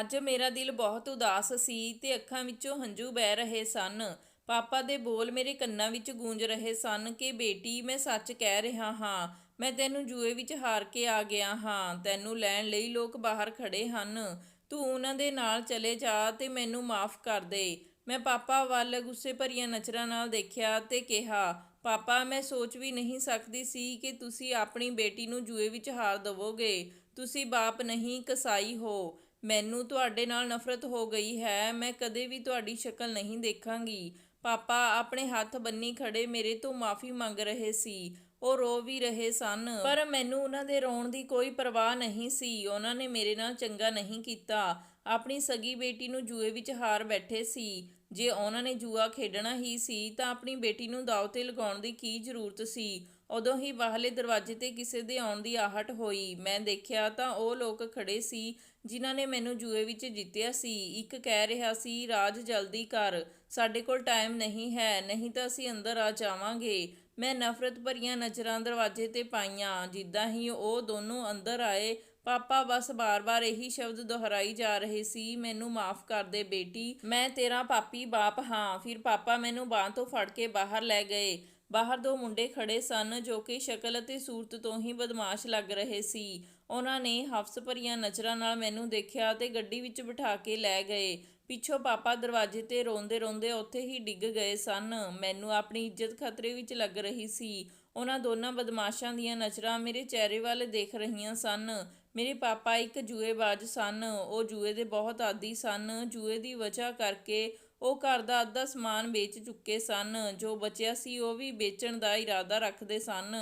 ਅੱਜ ਮੇਰਾ ਦਿਲ ਬਹੁਤ ਉਦਾਸ ਸੀ ਤੇ ਅੱਖਾਂ ਵਿੱਚੋਂ ਹੰਝੂ ਵਹਿ ਰਹੇ ਸਨ। ਪਾਪਾ ਦੇ ਬੋਲ ਮੇਰੇ ਕੰਨਾਂ ਵਿੱਚ ਗੂੰਜ ਰਹੇ ਸਨ ਕਿ ਬੇਟੀ, ਮੈਂ ਸੱਚ ਕਹਿ ਰਿਹਾ ਹਾਂ, ਮੈਂ ਤੈਨੂੰ ਜੂਏ ਵਿੱਚ ਹਾਰ ਕੇ ਆ ਗਿਆ ਹਾਂ, ਤੈਨੂੰ ਲੈਣ ਲਈ ਲੋਕ ਬਾਹਰ ਖੜੇ ਹਨ। ਤੂੰ ਉਹਨਾਂ ਦੇ ਨਾਲ ਚਲੇ ਜਾ ਤੇ ਮੈਨੂੰ ਮਾਫ ਕਰ ਦੇ। ਮੈਂ ਪਾਪਾ ਵੱਲ ਗੁੱਸੇ ਭਰੀਆਂ ਨਜ਼ਰਾਂ ਨਾਲ ਦੇਖਿਆ ਤੇ ਕਿਹਾ, ਪਾਪਾ, ਮੈਂ ਸੋਚ ਵੀ ਨਹੀਂ ਸਕਦੀ ਸੀ ਕਿ ਤੁਸੀਂ ਆਪਣੀ ਬੇਟੀ ਨੂੰ ਜੂਏ ਵਿੱਚ ਹਾਰ ਦਵੋਗੇ। ਤੁਸੀਂ ਬਾਪ ਨਹੀਂ, ਕਸਾਈ ਹੋ। ਮੈਨੂੰ ਤੁਹਾਡੇ ਨਾਲ ਨਫ਼ਰਤ ਹੋ ਗਈ ਹੈ, ਮੈਂ ਕਦੇ ਵੀ ਤੁਹਾਡੀ ਸ਼ਕਲ ਨਹੀਂ ਦੇਖਾਂਗੀ। ਪਾਪਾ, ਆਪਣੇ ਹੱਥ ਬੰਨੀ ਖੜੇ ਮੇਰੇ ਤੋਂ ਮਾਫੀ ਮੰਗ ਰਹੇ ਸੀ, ਉਹ ਰੋ ਵੀ ਰਹੇ ਸਨ। ਪਰ ਮੈਨੂੰ ਉਹਨਾਂ ਦੇ ਰੋਣ ਦੀ ਕੋਈ ਪਰਵਾਹ ਨਹੀਂ ਸੀ, ਉਹਨਾਂ ਨੇ ਮੇਰੇ ਨਾਲ ਚੰਗਾ ਨਹੀਂ ਕੀਤਾ। ਆਪਣੀ ਸਗੀ ਬੇਟੀ ਨੂੰ ਜੂਏ ਵਿੱਚ ਹਾਰ ਬੈਠੇ ਸੀ। ਜੇ ਉਹਨਾਂ ਨੇ ਜੂਆ ਖੇਡਣਾ ਹੀ ਸੀ, ਤਾਂ ਆਪਣੀ ਬੇਟੀ ਨੂੰ ਦਾਅ ਤੇ ਲਗਾਉਣ ਦੀ ਕੀ ਜ਼ਰੂਰਤ ਸੀ? ਉਦੋਂ ਹੀ ਬਾਹਰਲੇ ਦਰਵਾਜ਼ੇ ਤੇ ਕਿਸੇ ਦੇ ਆਉਣ ਦੀ ਆਹਟ ਹੋਈ। ਮੈਂ ਦੇਖਿਆ ਤਾਂ ਉਹ ਲੋਕ ਖੜੇ ਸੀ ਜਿਨ੍ਹਾਂ ਨੇ ਮੈਨੂੰ ਜੂਏ ਵਿੱਚ ਜਿੱਤਿਆ ਸੀ। ਇੱਕ ਕਹਿ ਰਿਹਾ ਸੀ, ਰਾਜ ਜਲਦੀ ਕਰ। ਸਾਡੇ ਕੋਲ ਟਾਈਮ ਨਹੀਂ ਹੈ, ਨਹੀਂ ਤਾਂ ਅਸੀਂ ਅੰਦਰ ਆ ਜਾਵਾਂਗੇ। ਮੈਂ ਨਫ਼ਰਤ ਭਰੀਆਂ ਨਜ਼ਰਾਂ ਦਰਵਾਜ਼ੇ ਤੇ ਪਾਈਆਂ। ਜਿੱਦਾਂ ਹੀ ਉਹ ਦੋਨੋਂ ਅੰਦਰ ਆਏ, ਪਾਪਾ ਬਸ ਬਾਰ-ਬਾਰ ਇਹੀ ਸ਼ਬਦ ਦੁਹਰਾਈ ਜਾ ਰਹੇ ਸੀ, ਮੈਨੂੰ ਮਾਫ ਕਰ ਦੇ ਬੇਟੀ, ਮੈਂ ਤੇਰਾ ਪਾਪੀ ਬਾਪ ਹਾਂ। ਫਿਰ ਪਾਪਾ ਮੈਨੂੰ ਬਾਹ ਤੋਂ ਫੜ ਕੇ ਬਾਹਰ ਲੈ ਗਏ। ਬਾਹਰ ਦੋ ਮੁੰਡੇ ਖੜੇ ਸਨ, ਜੋ ਕਿ ਸ਼ਕਲ ਅਤੇ ਸੂਰਤ ਤੋਂ ਹੀ ਬਦਮਾਸ਼ ਲੱਗ ਰਹੇ ਸੀ। ਉਹਨਾਂ ਨੇ ਹਫਸ ਭਰੀਆਂ ਨਜ਼ਰਾਂ ਨਾਲ ਮੈਨੂੰ ਦੇਖਿਆ ਤੇ ਗੱਡੀ ਵਿੱਚ ਬਿਠਾ ਕੇ ਲੈ ਗਏ। ਪਿੱਛੋਂ ਪਾਪਾ ਦਰਵਾਜ਼ੇ ਤੇ ਰੋਂਦੇ ਰੋਂਦੇ ਉੱਥੇ ਹੀ ਡਿੱਗ ਗਏ ਸਨ। ਮੈਨੂੰ ਆਪਣੀ ਇੱਜ਼ਤ ਖਤਰੇ ਵਿੱਚ ਲੱਗ ਰਹੀ ਸੀ। ਉਹਨਾਂ ਦੋਨਾਂ ਬਦਮਾਸ਼ਾਂ ਦੀਆਂ ਨਜ਼ਰਾਂ ਮੇਰੇ ਚਿਹਰੇ ਵੱਲ ਦੇਖ ਰਹੀਆਂ ਸਨ। ਮੇਰੇ ਪਾਪਾ ਇੱਕ ਜੂਏਬਾਜ਼ ਸਨ। ਉਹ ਜੂਏ ਦੇ ਬਹੁਤ ਆਦੀ ਸਨ। ਜੂਏ ਦੀ ਵਜ੍ਹਾ ਕਰਕੇ ਉਹ ਘਰ ਦਾ ਅੱਧਾ ਸਮਾਨ ਵੇਚ ਚੁੱਕੇ ਸਨ। ਜੋ ਬਚਿਆ ਸੀ ਉਹ ਵੀ ਵੇਚਣ ਦਾ ਇਰਾਦਾ ਰੱਖਦੇ ਸਨ।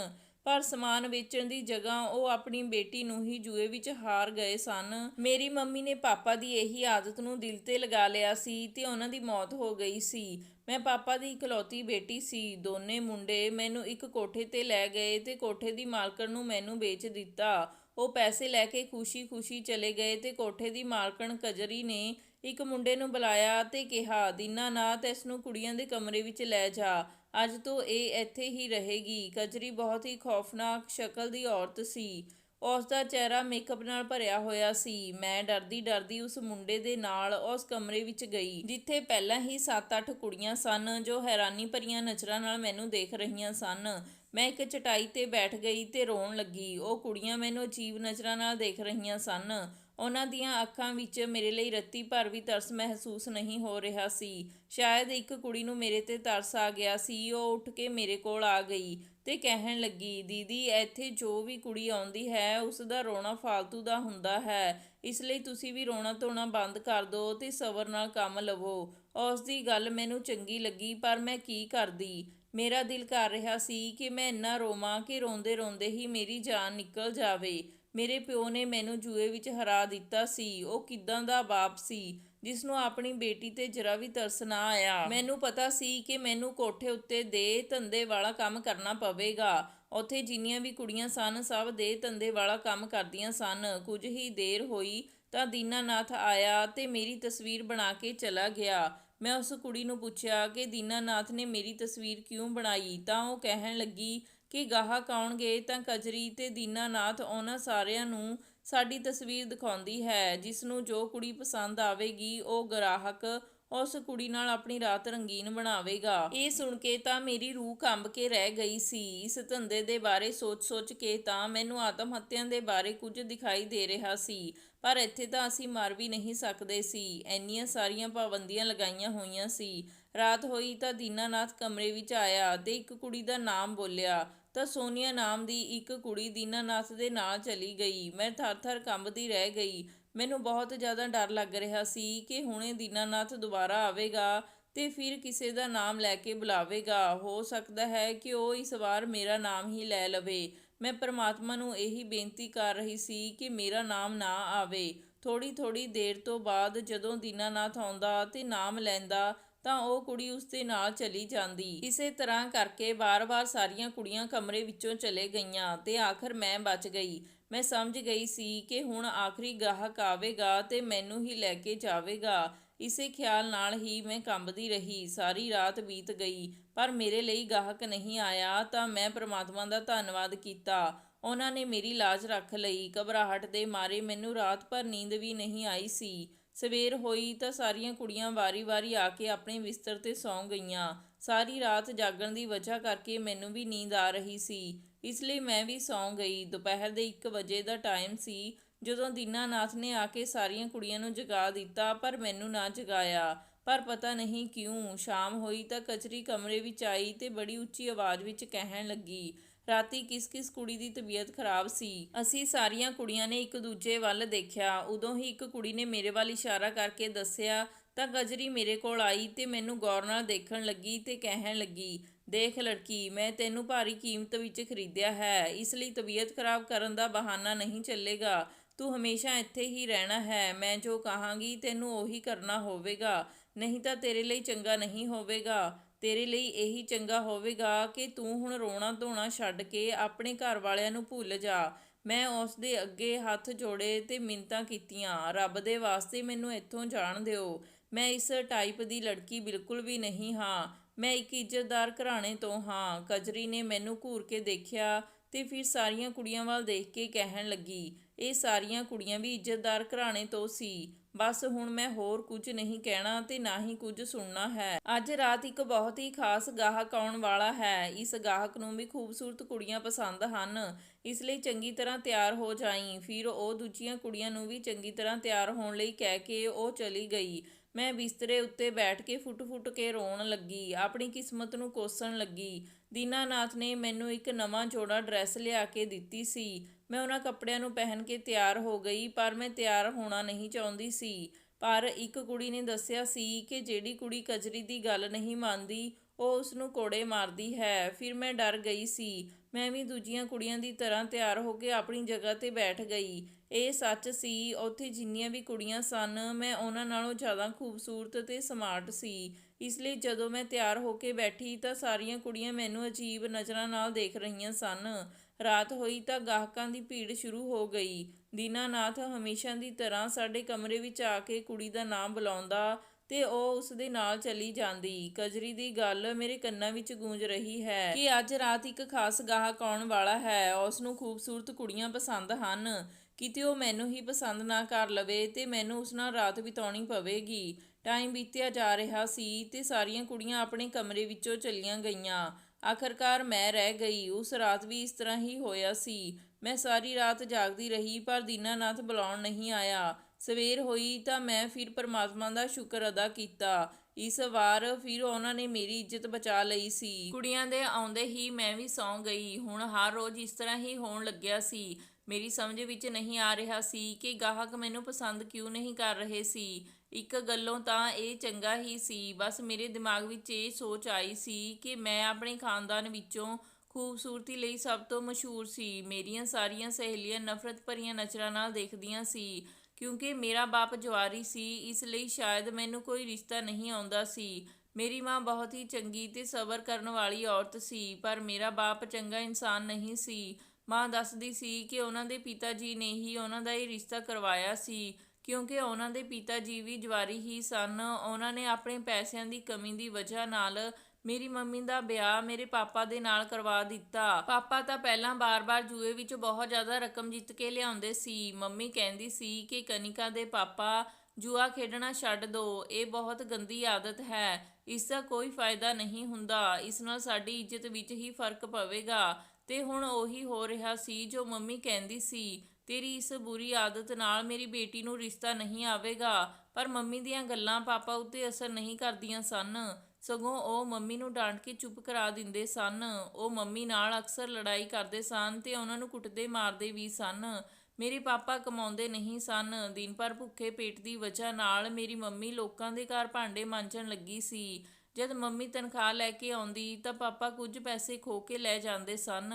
ਪਰ ਸਮਾਨ ਵੇਚਣ ਦੀ ਜਗ੍ਹਾ ਉਹ ਆਪਣੀ ਬੇਟੀ ਨੂੰ ਹੀ ਜੂਏ ਵਿੱਚ ਹਾਰ ਗਏ ਸਨ। ਮੇਰੀ ਮੰਮੀ ਨੇ ਪਾਪਾ ਦੀ ਇਹੀ ਆਦਤ ਨੂੰ ਦਿਲ ਤੇ ਲਗਾ ਲਿਆ ਸੀ ਤੇ ਉਹਨਾਂ ਦੀ ਮੌਤ ਹੋ ਗਈ ਸੀ। ਮੈਂ ਪਾਪਾ ਦੀ ਇਕਲੌਤੀ ਬੇਟੀ ਸੀ। ਦੋਨੇ ਮੁੰਡੇ ਮੈਨੂੰ ਇੱਕ ਕੋਠੇ ਤੇ ਲੈ ਗਏ ਤੇ ਕੋਠੇ ਦੀ ਮਾਲਕਣ ਨੂੰ ਮੈਨੂੰ ਵੇਚ ਦਿੱਤਾ। ਉਹ ਪੈਸੇ ਲੈ ਕੇ ਖੁਸ਼ੀ-ਖੁਸ਼ੀ ਚਲੇ ਗਏ ਤੇ ਕੋਠੇ ਦੀ ਮਾਲਕਣ ਕਜਰੀ ਨੇ ਇੱਕ ਮੁੰਡੇ ਨੂੰ ਬੁਲਾਇਆ ਤੇ ਕਿਹਾ ਦੀਨਾਨਾਥ ਇਸ ਨੂੰ ਕੁੜੀਆਂ ਦੇ ਕਮਰੇ ਵਿੱਚ ਲੈ ਜਾ। ਅੱਜ ਤੋਂ ਇਹ ਇੱਥੇ ਹੀ ਰਹੇਗੀ। ਕਜਰੀ ਬਹੁਤ ਹੀ ਖੌਫਨਾਕ ਸ਼ਕਲ ਦੀ ਔਰਤ ਸੀ। ਉਸ ਦਾ ਚਿਹਰਾ ਮੇਕਅਪ ਨਾਲ ਭਰਿਆ ਹੋਇਆ ਸੀ। ਮੈਂ ਡਰਦੀ ਡਰਦੀ ਉਸ ਮੁੰਡੇ ਦੇ ਨਾਲ ਉਸ ਕਮਰੇ ਵਿੱਚ ਗਈ, ਜਿੱਥੇ ਪਹਿਲਾਂ ਹੀ 7-8 ਕੁੜੀਆਂ ਸਨ ਜੋ ਹੈਰਾਨੀ ਭਰੀਆਂ ਨਜ਼ਰਾਂ ਨਾਲ ਮੈਨੂੰ ਦੇਖ ਰਹੀਆਂ ਸਨ। ਮੈਂ ਇੱਕ ਚਟਾਈ ਤੇ ਬੈਠ ਗਈ ਤੇ ਰੋਣ ਲੱਗੀ। ਉਹ ਕੁੜੀਆਂ ਮੈਨੂੰ ਅਜੀਬ ਨਜ਼ਰਾਂ ਨਾਲ ਦੇਖ ਰਹੀਆਂ ਸਨ। ਉਹਨਾਂ ਦੀਆਂ ਅੱਖਾਂ ਵਿੱਚ ਮੇਰੇ ਲਈ ਰੱਤੀ ਭਰ ਵੀ ਤਰਸ ਮਹਿਸੂਸ ਨਹੀਂ ਹੋ ਰਿਹਾ ਸੀ। ਸ਼ਾਇਦ ਇੱਕ ਕੁੜੀ ਨੂੰ ਮੇਰੇ ਤੇ ਤਰਸ ਆ ਗਿਆ ਸੀ, ਉਹ ਉੱਠ ਕੇ ਮੇਰੇ ਕੋਲ ਆ ਗਈ ਤੇ ਕਹਿਣ ਲੱਗੀ, ਦੀਦੀ, ਇੱਥੇ ਜੋ ਵੀ ਕੁੜੀ ਆਉਂਦੀ ਹੈ, ਉਸ ਦਾ ਰੋਣਾ ਫਾਲਤੂ ਦਾ ਹੁੰਦਾ ਹੈ। ਇਸ ਲਈ ਤੁਸੀਂ ਵੀ ਰੋਣਾ ਧੋਣਾ ਬੰਦ ਕਰ ਦਿਓ ਤੇ ਸਬਰ ਨਾਲ ਕੰਮ ਲਵੋ। ਉਸ ਦੀ ਗੱਲ ਮੈਨੂੰ ਚੰਗੀ ਲੱਗੀ, ਪਰ ਮੈਂ ਕੀ ਕਰਦੀ? ਮੇਰਾ ਦਿਲ ਕਰ ਰਿਹਾ ਸੀ ਕਿ ਮੈਂ ਇੰਨਾ ਰੋਵਾਂ ਕਿ ਰੋਂਦੇ ਰੋਂਦੇ ਹੀ ਮੇਰੀ ਜਾਨ ਨਿਕਲ ਜਾਵੇ। ਮੇਰੇ ਪਿਓ ਨੇ ਮੈਨੂੰ ਜੂਏ ਵਿੱਚ ਹਰਾ ਦਿੱਤਾ ਸੀ। ਉਹ ਕਿਦਾਂ ਦਾ ਬਾਪ ਸੀ ਜਿਸ ਨੂੰ ਆਪਣੀ ਬੇਟੀ ਤੇ ਜਰਾ ਵੀ ਤਰਸ ਨਾ ਆਇਆ। ਮੈਨੂੰ ਪਤਾ ਸੀ ਕਿ ਮੈਨੂੰ ਕੋਠੇ ਉੱਤੇ ਦੇ ਧੰਦੇ ਵਾਲਾ ਕੰਮ ਕਰਨਾ ਪਵੇਗਾ। ਉੱਥੇ ਜਿੰਨੀਆਂ ਵੀ ਕੁੜੀਆਂ ਸਨ, ਸਭ ਦੇ ਧੰਦੇ ਵਾਲਾ ਕੰਮ ਕਰਦੀਆਂ ਸਨ। ਕੁਝ ਹੀ ਦੇਰ ਹੋਈ ਤਾਂ ਦੀਨਾਨਾਥ ਆਇਆ ਤੇ ਮੇਰੀ ਤਸਵੀਰ ਬਣਾ ਕੇ ਚਲਾ ਗਿਆ। ਮੈਂ ਉਸ ਕੁੜੀ ਨੂੰ ਪੁੱਛਿਆ ਕਿ ਦੀਨਾਨਾਥ ਨੇ ਮੇਰੀ ਤਸਵੀਰ ਕਿਉਂ ਬਣਾਈ? ਤਾਂ ਉਹ ਕਹਿਣ ਲੱਗੀ ਕਿ ਗਾਹਕ ਆਉਣਗੇ ਤਾਂ ਕਜਰੀ ਤੇ ਦੀਨਾਨਾਥ ਉਹਨਾਂ ਸਾਰਿਆਂ ਨੂੰ ਸਾਡੀ ਤਸਵੀਰ ਦਿਖਾਉਂਦੀ ਹੈ, ਜਿਸ ਨੂੰ ਜੋ ਕੁੜੀ ਪਸੰਦ ਆਵੇਗੀ, ਉਹ ਗ੍ਰਾਹਕ ਉਸ ਕੁੜੀ ਨਾਲ ਆਪਣੀ ਰਾਤ ਰੰਗੀਨ ਬਣਾਵੇਗਾ। ਇਹ ਸੁਣ ਕੇ ਤਾਂ ਮੇਰੀ ਰੂਹ ਕੰਬ ਕੇ ਰਹਿ ਗਈ ਸੀ। ਇਸ ਧੰਦੇ ਦੇ ਬਾਰੇ ਸੋਚ-ਸੋਚ ਕੇ ਤਾਂ ਮੈਨੂੰ ਆਤਮ ਹੱਤਿਆ ਦੇ ਬਾਰੇ ਕੁਝ ਦਿਖਾਈ ਦੇ ਰਿਹਾ ਸੀ, ਪਰ ਇੱਥੇ ਤਾਂ ਅਸੀਂ ਮਰ ਵੀ ਨਹੀਂ ਸਕਦੇ ਸੀ। ਇੰਨੀਆਂ ਸਾਰੀਆਂ ਪਾਬੰਦੀਆਂ ਲਗਾਈਆਂ ਹੋਈਆਂ ਸੀ। ਰਾਤ ਹੋਈ ਤਾਂ ਦੀਨਾਨਾਥ ਕਮਰੇ ਵਿੱਚ ਆਇਆ ਤੇ ਇੱਕ ਕੁੜੀ ਦਾ ਨਾਮ ਬੋਲਿਆ। ਤਾਂ ਸੋਨੀਆ ਨਾਮ ਦੀ ਇੱਕ ਕੁੜੀ ਦੀਨਾਨਾਥ ਦੇ ਨਾਲ ਚਲੀ ਗਈ। ਮੈਂ ਥਰ-ਥਰ ਕੰਬਦੀ ਰਹਿ ਗਈ। ਮੈਨੂੰ ਬਹੁਤ ਜ਼ਿਆਦਾ ਡਰ ਲੱਗ ਰਿਹਾ ਸੀ ਕਿ ਹੁਣੇ ਦੀਨਾਨਾਥ ਦੁਬਾਰਾ ਆਵੇਗਾ ਤੇ ਫਿਰ ਕਿਸੇ ਦਾ ਨਾਮ ਲੈ ਕੇ ਬੁਲਾਵੇਗਾ। ਹੋ ਸਕਦਾ ਹੈ ਕਿ ਉਹ ਇਸ ਵਾਰ ਮੇਰਾ ਨਾਮ ਹੀ ਲੈ ਲਵੇ। ਮੈਂ ਪਰਮਾਤਮਾ ਨੂੰ ਇਹੀ ਬੇਨਤੀ ਕਰ ਰਹੀ ਸੀ ਕਿ ਮੇਰਾ ਨਾਮ ਨਾ ਆਵੇ। ਥੋੜੀ ਥੋੜੀ ਦੇਰ ਤੋਂ ਬਾਅਦ ਜਦੋਂ ਦੀਨਾਨਾਥ ਆਉਂਦਾ ਤੇ ਨਾਮ ਲੈਂਦਾ ਤਾਂ ਉਹ ਕੁੜੀ ਉਸ ਦੇ ਨਾਲ ਚਲੀ ਜਾਂਦੀ। ਇਸੇ ਤਰ੍ਹਾਂ ਕਰਕੇ ਵਾਰ-ਵਾਰ ਸਾਰੀਆਂ ਕੁੜੀਆਂ ਕਮਰੇ ਵਿੱਚੋਂ ਚਲੇ ਗਈਆਂ ਤੇ ਆਖਰ ਮੈਂ ਬਚ ਗਈ। ਮੈਂ ਸਮਝ ਗਈ ਸੀ ਕਿ ਹੁਣ ਆਖਰੀ ਗਾਹਕ ਆਵੇਗਾ ਤੇ ਮੈਨੂੰ ਹੀ ਲੈ ਕੇ ਜਾਵੇਗਾ। ਇਸੇ ਖਿਆਲ ਨਾਲ ਹੀ ਮੈਂ ਕੰਬਦੀ ਰਹੀ। ਸਾਰੀ ਰਾਤ ਬੀਤ ਗਈ, ਪਰ ਮੇਰੇ ਲਈ ਗਾਹਕ ਨਹੀਂ ਆਇਆ ਤਾਂ ਮੈਂ ਪ੍ਰਮਾਤਮਾ ਦਾ ਧੰਨਵਾਦ ਕੀਤਾ। ਉਹਨਾਂ ਨੇ ਮੇਰੀ ਲਾਜ ਰੱਖ ਲਈ। ਘਬਰਾਹਟ ਦੇ ਮਾਰੇ ਮੈਨੂੰ ਰਾਤ ਭਰ ਨੀਂਦ ਵੀ ਨਹੀਂ ਆਈ ਸੀ। ਸਵੇਰ ਹੋਈ ਤਾਂ ਸਾਰੀਆਂ ਕੁੜੀਆਂ ਵਾਰੀ-ਵਾਰੀ ਆ ਕੇ ਆਪਣੇ ਬਿਸਤਰ ਤੇ ਸੌਂ ਗਈਆਂ। ਸਾਰੀ ਰਾਤ ਜਾਗਣ ਦੀ ਵਜ੍ਹਾ ਕਰਕੇ ਮੈਨੂੰ ਵੀ ਨੀਂਦ ਆ ਰਹੀ ਸੀ। ਇਸ ਲਈ ਮੈਂ ਵੀ ਸੌਂ ਗਈ। ਦੁਪਹਿਰ ਦੇ 1 ਵਜੇ ਦਾ ਟਾਈਮ ਸੀ। ਜਦੋਂ ਦੀਨਾਨਾਥ ਨੇ ਆ ਕੇ ਸਾਰੀਆਂ ਕੁੜੀਆਂ ਨੂੰ ਜਗਾ ਦਿੱਤਾ, ਪਰ ਮੈਨੂੰ ਨਾ ਜਗਾਇਆ। ਪਰ ਪਤਾ ਨਹੀਂ ਕਿਉਂ, ਸ਼ਾਮ ਹੋਈ ਤਾਂ ਕਚਰੀ ਕਮਰੇ ਵਿੱਚ ਆਈ ਤੇ ਬੜੀ ਉੱਚੀ ਆਵਾਜ਼ ਵਿੱਚ ਕਹਿਣ ਲੱਗੀ ਰਾਤੀ ਕਿਸ-ਕਿਸ ਕੁੜੀ ਦੀ ਤਬੀਅਤ ਖਰਾਬ ਸੀ? ਅਸੀਂ ਸਾਰੀਆਂ ਕੁੜੀਆਂ ਨੇ ਇੱਕ ਦੂਜੇ ਵੱਲ ਦੇਖਿਆ। ਉਦੋਂ ਹੀ ਇੱਕ ਕੁੜੀ ਨੇ ਮੇਰੇ ਵੱਲ ਇਸ਼ਾਰਾ ਕਰਕੇ ਦੱਸਿਆ, ਤਾਂ ਗਜਰੀ ਮੇਰੇ ਕੋਲ ਆਈ ਤੇ ਮੈਨੂੰ ਗੌਰ ਨਾਲ ਦੇਖਣ ਲੱਗੀ ਤੇ ਕਹਿਣ ਲੱਗੀ, ਦੇਖ ਲੜਕੀ, ਮੈਂ ਤੈਨੂੰ ਭਾਰੀ ਕੀਮਤ ਵਿੱਚ ਖਰੀਦਿਆ ਹੈ। ਇਸ ਲਈ ਤਬੀਅਤ ਖਰਾਬ ਕਰਨ ਦਾ ਬਹਾਨਾ ਨਹੀਂ ਚੱਲੇਗਾ। ਤੂੰ ਹਮੇਸ਼ਾ ਇੱਥੇ ਹੀ ਰਹਿਣਾ ਹੈ। ਮੈਂ ਜੋ ਕਹਾਂਗੀ ਤੈਨੂੰ ਉਹੀ ਕਰਨਾ ਹੋਵੇਗਾ। ਨਹੀਂ ਤਾਂ ਤੇਰੇ ਲਈ ਚੰਗਾ ਨਹੀਂ ਹੋਵੇਗਾ। ਤੇਰੇ ਲਈ ਇਹੀ ਚੰਗਾ ਹੋਵੇਗਾ ਕਿ ਤੂੰ ਹੁਣ ਰੋਣਾ ਧੋਣਾ ਛੱਡ ਕੇ ਆਪਣੇ ਘਰ ਵਾਲਿਆਂ ਨੂੰ ਭੁੱਲ ਜਾ। ਮੈਂ ਉਸ ਦੇ ਅੱਗੇ ਹੱਥ ਜੋੜੇ ਤੇ ਮਿੰਤਾਂ ਕੀਤੀਆਂ। ਰੱਬ ਦੇ ਵਾਸਤੇ ਮੈਨੂੰ ਇੱਥੋਂ ਜਾਣ ਦਿਓ। ਮੈਂ ਇਸ ਟਾਈਪ ਦੀ ਲੜਕੀ ਬਿਲਕੁਲ ਵੀ ਨਹੀਂ ਹਾਂ। ਮੈਂ ਇੱਕ ਇੱਜ਼ਤਦਾਰ ਘਰਾਣੇ ਤੋਂ ਹਾਂ। ਕਜਰੀ ਨੇ ਮੈਨੂੰ ਘੂਰ ਕੇ ਦੇਖਿਆ ਤੇ ਫਿਰ ਸਾਰੀਆਂ ਕੁੜੀਆਂ ਵੱਲ ਦੇਖ ਕੇ ਕਹਿਣ ਲੱਗੀ, ਇਹ ਸਾਰੀਆਂ ਕੁੜੀਆਂ ਵੀ ਇੱਜ਼ਤਦਾਰ ਘਰਾਣੇ ਤੋਂ ਸੀ। ਬਸ ਹੁਣ ਮੈਂ ਹੋਰ ਕੁਝ ਨਹੀਂ ਕਹਿਣਾ ਤੇ ਨਾ ਹੀ ਕੁਝ ਸੁਣਨਾ ਹੈ। ਅੱਜ ਰਾਤ ਇੱਕ ਬਹੁਤ ਹੀ ਖਾਸ ਗਾਹਕ ਆਉਣ ਵਾਲਾ ਹੈ। ਇਸ ਗਾਹਕ ਨੂੰ ਵੀ ਖੂਬਸੂਰਤ ਕੁੜੀਆਂ ਪਸੰਦ ਹਨ। ਇਸ ਲਈ ਚੰਗੀ ਤਰ੍ਹਾਂ ਤਿਆਰ ਹੋ ਜਾਈਂ। ਫਿਰ ਉਹ ਦੂਜੀਆਂ ਕੁੜੀਆਂ ਨੂੰ ਵੀ ਚੰਗੀ ਤਰ੍ਹਾਂ ਤਿਆਰ ਹੋਣ ਲਈ ਕਹਿ ਕੇ ਉਹ ਚਲੀ ਗਈ। ਮੈਂ ਬਿਸਤਰੇ ਉੱਤੇ ਬੈਠ ਕੇ ਫੁੱਟ-ਫੁੱਟ ਕੇ ਰੋਣ ਲੱਗੀ। ਆਪਣੀ ਕਿਸਮਤ ਨੂੰ ਕੋਸਣ ਲੱਗੀ। ਦੀਨਾਨਾਥ ਨੇ ਮੈਨੂੰ ਇੱਕ ਨਵਾਂ ਜੋੜਾ ਡਰੈਸ ਲਿਆ ਕੇ ਦਿੱਤੀ ਸੀ। ਮੈਂ ਉਹਨਾਂ ਕੱਪੜਿਆਂ ਨੂੰ ਪਹਿਨ ਕੇ ਤਿਆਰ ਹੋ ਗਈ, ਪਰ ਮੈਂ ਤਿਆਰ ਹੋਣਾ ਨਹੀਂ ਚਾਹੁੰਦੀ ਸੀ। ਪਰ ਇੱਕ ਕੁੜੀ ਨੇ ਦੱਸਿਆ ਸੀ ਕਿ ਜਿਹੜੀ ਕੁੜੀ ਕਜਰੀ ਦੀ ਗੱਲ ਨਹੀਂ ਮੰਨਦੀ, ਉਹ ਉਸ ਨੂੰ ਕੋੜੇ ਮਾਰਦੀ ਹੈ। ਫਿਰ ਮੈਂ ਡਰ ਗਈ ਸੀ। ਮੈਂ ਵੀ ਦੂਜੀਆਂ ਕੁੜੀਆਂ ਦੀ ਤਰ੍ਹਾਂ ਤਿਆਰ ਹੋ ਕੇ ਆਪਣੀ ਜਗ੍ਹਾ ਤੇ ਬੈਠ ਗਈ। ਇਹ ਸੱਚ ਸੀ, ਉੱਥੇ ਜਿੰਨੀਆਂ ਵੀ ਕੁੜੀਆਂ ਸਨ, ਮੈਂ ਉਹਨਾਂ ਨਾਲੋਂ ਜ਼ਿਆਦਾ ਖੂਬਸੂਰਤ ਤੇ ਸਮਾਰਟ ਸੀ। ਇਸ ਲਈ ਜਦੋਂ ਮੈਂ ਤਿਆਰ ਹੋ ਕੇ ਬੈਠੀ ਤਾਂ ਸਾਰੀਆਂ ਕੁੜੀਆਂ ਮੈਨੂੰ ਅਜੀਬ ਨਜ਼ਰਾਂ ਨਾਲ ਦੇਖ ਰਹੀਆਂ ਸਨ। ਰਾਤ ਹੋਈ ਤਾਂ ਗਾਹਕਾਂ ਦੀ ਭੀੜ ਸ਼ੁਰੂ ਹੋ ਗਈ। ਦੀਨਾਨਾਥ ਹਮੇਸ਼ਾ ਦੀ ਤਰ੍ਹਾਂ ਸਾਡੇ ਕਮਰੇ ਵਿੱਚ ਆ ਕੇ ਕੁੜੀ ਦਾ ਨਾਮ ਬੁਲਾਉਂਦਾ ਤੇ ਉਹ ਉਸ ਦੇ ਨਾਲ ਚਲੀ ਜਾਂਦੀ। ਕਜਰੀ ਦੀ ਗੱਲ ਮੇਰੇ ਕੰਨਾਂ ਵਿੱਚ ਗੂੰਜ ਰਹੀ ਹੈ ਕਿ ਅੱਜ ਰਾਤ ਇੱਕ ਖਾਸ ਗਾਹਕ ਆਉਣ ਵਾਲਾ ਹੈ। ਉਸ ਨੂੰ ਖੂਬਸੂਰਤ ਕੁੜੀਆਂ ਪਸੰਦ ਹਨ। ਕਿਤੇ ਉਹ ਮੈਨੂੰ ਹੀ ਪਸੰਦ ਨਾ ਕਰ ਲਵੇ ਤੇ ਮੈਨੂੰ ਉਸ ਨਾਲ ਰਾਤ ਬਿਤਾਉਣੀ ਪਵੇਗੀ। ਟਾਈਮ ਬੀਤਿਆ ਜਾ ਰਿਹਾ ਸੀ ਤੇ ਸਾਰੀਆਂ ਕੁੜੀਆਂ ਆਪਣੇ ਕਮਰੇ ਵਿੱਚੋਂ ਚਲੀਆਂ ਗਈਆਂ। ਆਖਰਕਾਰ ਮੈਂ ਰਹਿ ਗਈ, ਉਸ ਰਾਤ ਵੀ ਇਸ ਤਰ੍ਹਾਂ ਹੀ ਹੋਇਆ ਸੀ। ਮੈਂ ਸਾਰੀ ਰਾਤ ਜਾਗਦੀ ਰਹੀ, ਪਰ ਦੀਨਾਨਾਥ ਬੁਲਾਉਣ ਨਹੀਂ ਆਇਆ। ਸਵੇਰ ਹੋਈ ਤਾਂ ਮੈਂ ਫਿਰ ਪਰਮਾਤਮਾ ਦਾ ਸ਼ੁਕਰ ਅਦਾ ਕੀਤਾ। ਇਸ ਵਾਰ ਫਿਰ ਉਹਨਾਂ ਨੇ ਮੇਰੀ ਇੱਜ਼ਤ ਬਚਾ ਲਈ ਸੀ। ਕੁੜੀਆਂ ਦੇ ਆਉਂਦੇ ਹੀ ਮੈਂ ਵੀ ਸੌਂ ਗਈ। ਹੁਣ ਹਰ ਰੋਜ਼ ਇਸ ਤਰ੍ਹਾਂ ਹੀ ਹੋਣ ਲੱਗਿਆ ਸੀ। ਮੇਰੀ ਸਮਝ ਵਿੱਚ ਨਹੀਂ ਆ ਰਿਹਾ ਸੀ ਕਿ ਗਾਹਕ ਮੈਨੂੰ ਪਸੰਦ ਕਿਉਂ ਨਹੀਂ ਕਰ ਰਹੇ ਸੀ। ਇੱਕ ਗੱਲੋਂ ਤਾਂ ਇਹ ਚੰਗਾ ਹੀ ਸੀ। ਬਸ ਮੇਰੇ ਦਿਮਾਗ ਵਿੱਚ ਇਹ ਸੋਚ ਆਈ ਸੀ ਕਿ ਮੈਂ ਆਪਣੇ ਖਾਨਦਾਨ ਵਿੱਚੋਂ ਖੂਬਸੂਰਤੀ ਲਈ ਸਭ ਤੋਂ ਮਸ਼ਹੂਰ ਸੀ। ਮੇਰੀਆਂ ਸਾਰੀਆਂ ਸਹੇਲੀਆਂ ਨਫ਼ਰਤ ਭਰੀਆਂ ਨਜ਼ਰਾਂ ਨਾਲ ਦੇਖਦੀਆਂ ਸੀ, ਕਿਉਂਕਿ ਮੇਰਾ ਬਾਪ ਜਵਾਰੀ ਸੀ, ਇਸ ਲਈ ਸ਼ਾਇਦ ਮੈਨੂੰ ਕੋਈ ਰਿਸ਼ਤਾ ਨਹੀਂ ਆਉਂਦਾ ਸੀ। ਮੇਰੀ ਮਾਂ ਬਹੁਤ ਹੀ ਚੰਗੀ ਤੇ ਸਬਰ ਕਰਨ ਵਾਲੀ ਔਰਤ ਸੀ, ਪਰ ਮੇਰਾ ਬਾਪ ਚੰਗਾ ਇਨਸਾਨ ਨਹੀਂ ਸੀ। ਮਾਂ ਦੱਸਦੀ ਸੀ ਕਿ ਉਹਨਾਂ ਦੇ ਪਿਤਾ ਜੀ ਨੇ ਹੀ ਉਹਨਾਂ ਦਾ ਇਹ ਰਿਸ਼ਤਾ ਕਰਵਾਇਆ ਸੀ। ਕਿਉਂਕਿ ਉਹਨਾਂ ਦੇ ਪਿਤਾ ਜੀ ਵੀ ਜਵਾਰੀ ਹੀ ਸਨ। ਉਹਨਾਂ ਨੇ ਆਪਣੇ ਪੈਸਿਆਂ ਦੀ ਕਮੀ ਦੀ ਵਜ੍ਹਾ ਨਾਲ ਮੇਰੀ ਮੰਮੀ ਦਾ ਵਿਆਹ ਮੇਰੇ ਪਾਪਾ ਦੇ ਨਾਲ ਕਰਵਾ ਦਿੱਤਾ। ਪਾਪਾ ਤਾਂ ਪਹਿਲਾਂ ਬਾਰ-ਬਾਰ ਜੂਏ ਵਿੱਚ ਬਹੁਤ ਜ਼ਿਆਦਾ ਰਕਮ ਜਿੱਤ ਕੇ ਲਿਆਉਂਦੇ ਸੀ। ਮੰਮੀ ਕਹਿੰਦੀ ਸੀ ਕਿ ਕਨਿਕਾ ਦੇ ਪਾਪਾ, ਜੂਆ ਖੇਡਣਾ ਛੱਡ ਦੋ, ਇਹ ਬਹੁਤ ਗੰਦੀ ਆਦਤ ਹੈ। ਇਸ ਦਾ ਕੋਈ ਫਾਇਦਾ ਨਹੀਂ ਹੁੰਦਾ। ਇਸ ਨਾਲ ਸਾਡੀ ਇੱਜ਼ਤ ਵਿੱਚ ਹੀ ਫ਼ਰਕ ਪਵੇਗਾ। ਤੇ ਹੁਣ ਉਹੀ ਹੋ ਰਿਹਾ ਸੀ ਜੋ ਮੰਮੀ ਕਹਿੰਦੀ ਸੀ। ਤੇਰੀ ਇਸ ਬੁਰੀ ਆਦਤ ਨਾਲ ਮੇਰੀ ਬੇਟੀ ਨੂੰ ਰਿਸ਼ਤਾ ਨਹੀਂ ਆਵੇਗਾ, ਪਰ ਮੰਮੀ ਦੀਆਂ ਗੱਲਾਂ ਪਾਪਾ ਉੱਤੇ ਅਸਰ ਨਹੀਂ ਕਰਦੀਆਂ ਸਨ। ਸਗੋਂ ਉਹ ਮੰਮੀ ਨੂੰ ਡਾਂਟ ਕੇ ਚੁੱਪ ਕਰਾ ਦਿੰਦੇ ਸਨ। ਉਹ ਮੰਮੀ ਨਾਲ ਅਕਸਰ ਲੜਾਈ ਕਰਦੇ ਸਨ ਤੇ ਉਹਨਾਂ ਨੂੰ ਕੁੱਟਦੇ ਮਾਰਦੇ ਵੀ ਸਨ। ਮੇਰੇ ਪਾਪਾ ਕਮਾਉਂਦੇ ਨਹੀਂ ਸਨ। ਦਿਨ ਭਰ ਭੁੱਖੇ ਪੇਟ ਦੀ ਵਜ੍ਹਾ ਨਾਲ ਮੇਰੀ ਮੰਮੀ ਲੋਕਾਂ ਦੇ ਘਰ ਭਾਂਡੇ ਮਾਂਜਣ ਲੱਗੀ ਸੀ। ਜਦ ਮੰਮੀ ਤਨਖਾਹ ਲੈ ਕੇ ਆਉਂਦੀ ਤਾਂ ਪਾਪਾ ਕੁਝ ਪੈਸੇ ਖੋ ਕੇ ਲੈ ਜਾਂਦੇ ਸਨ।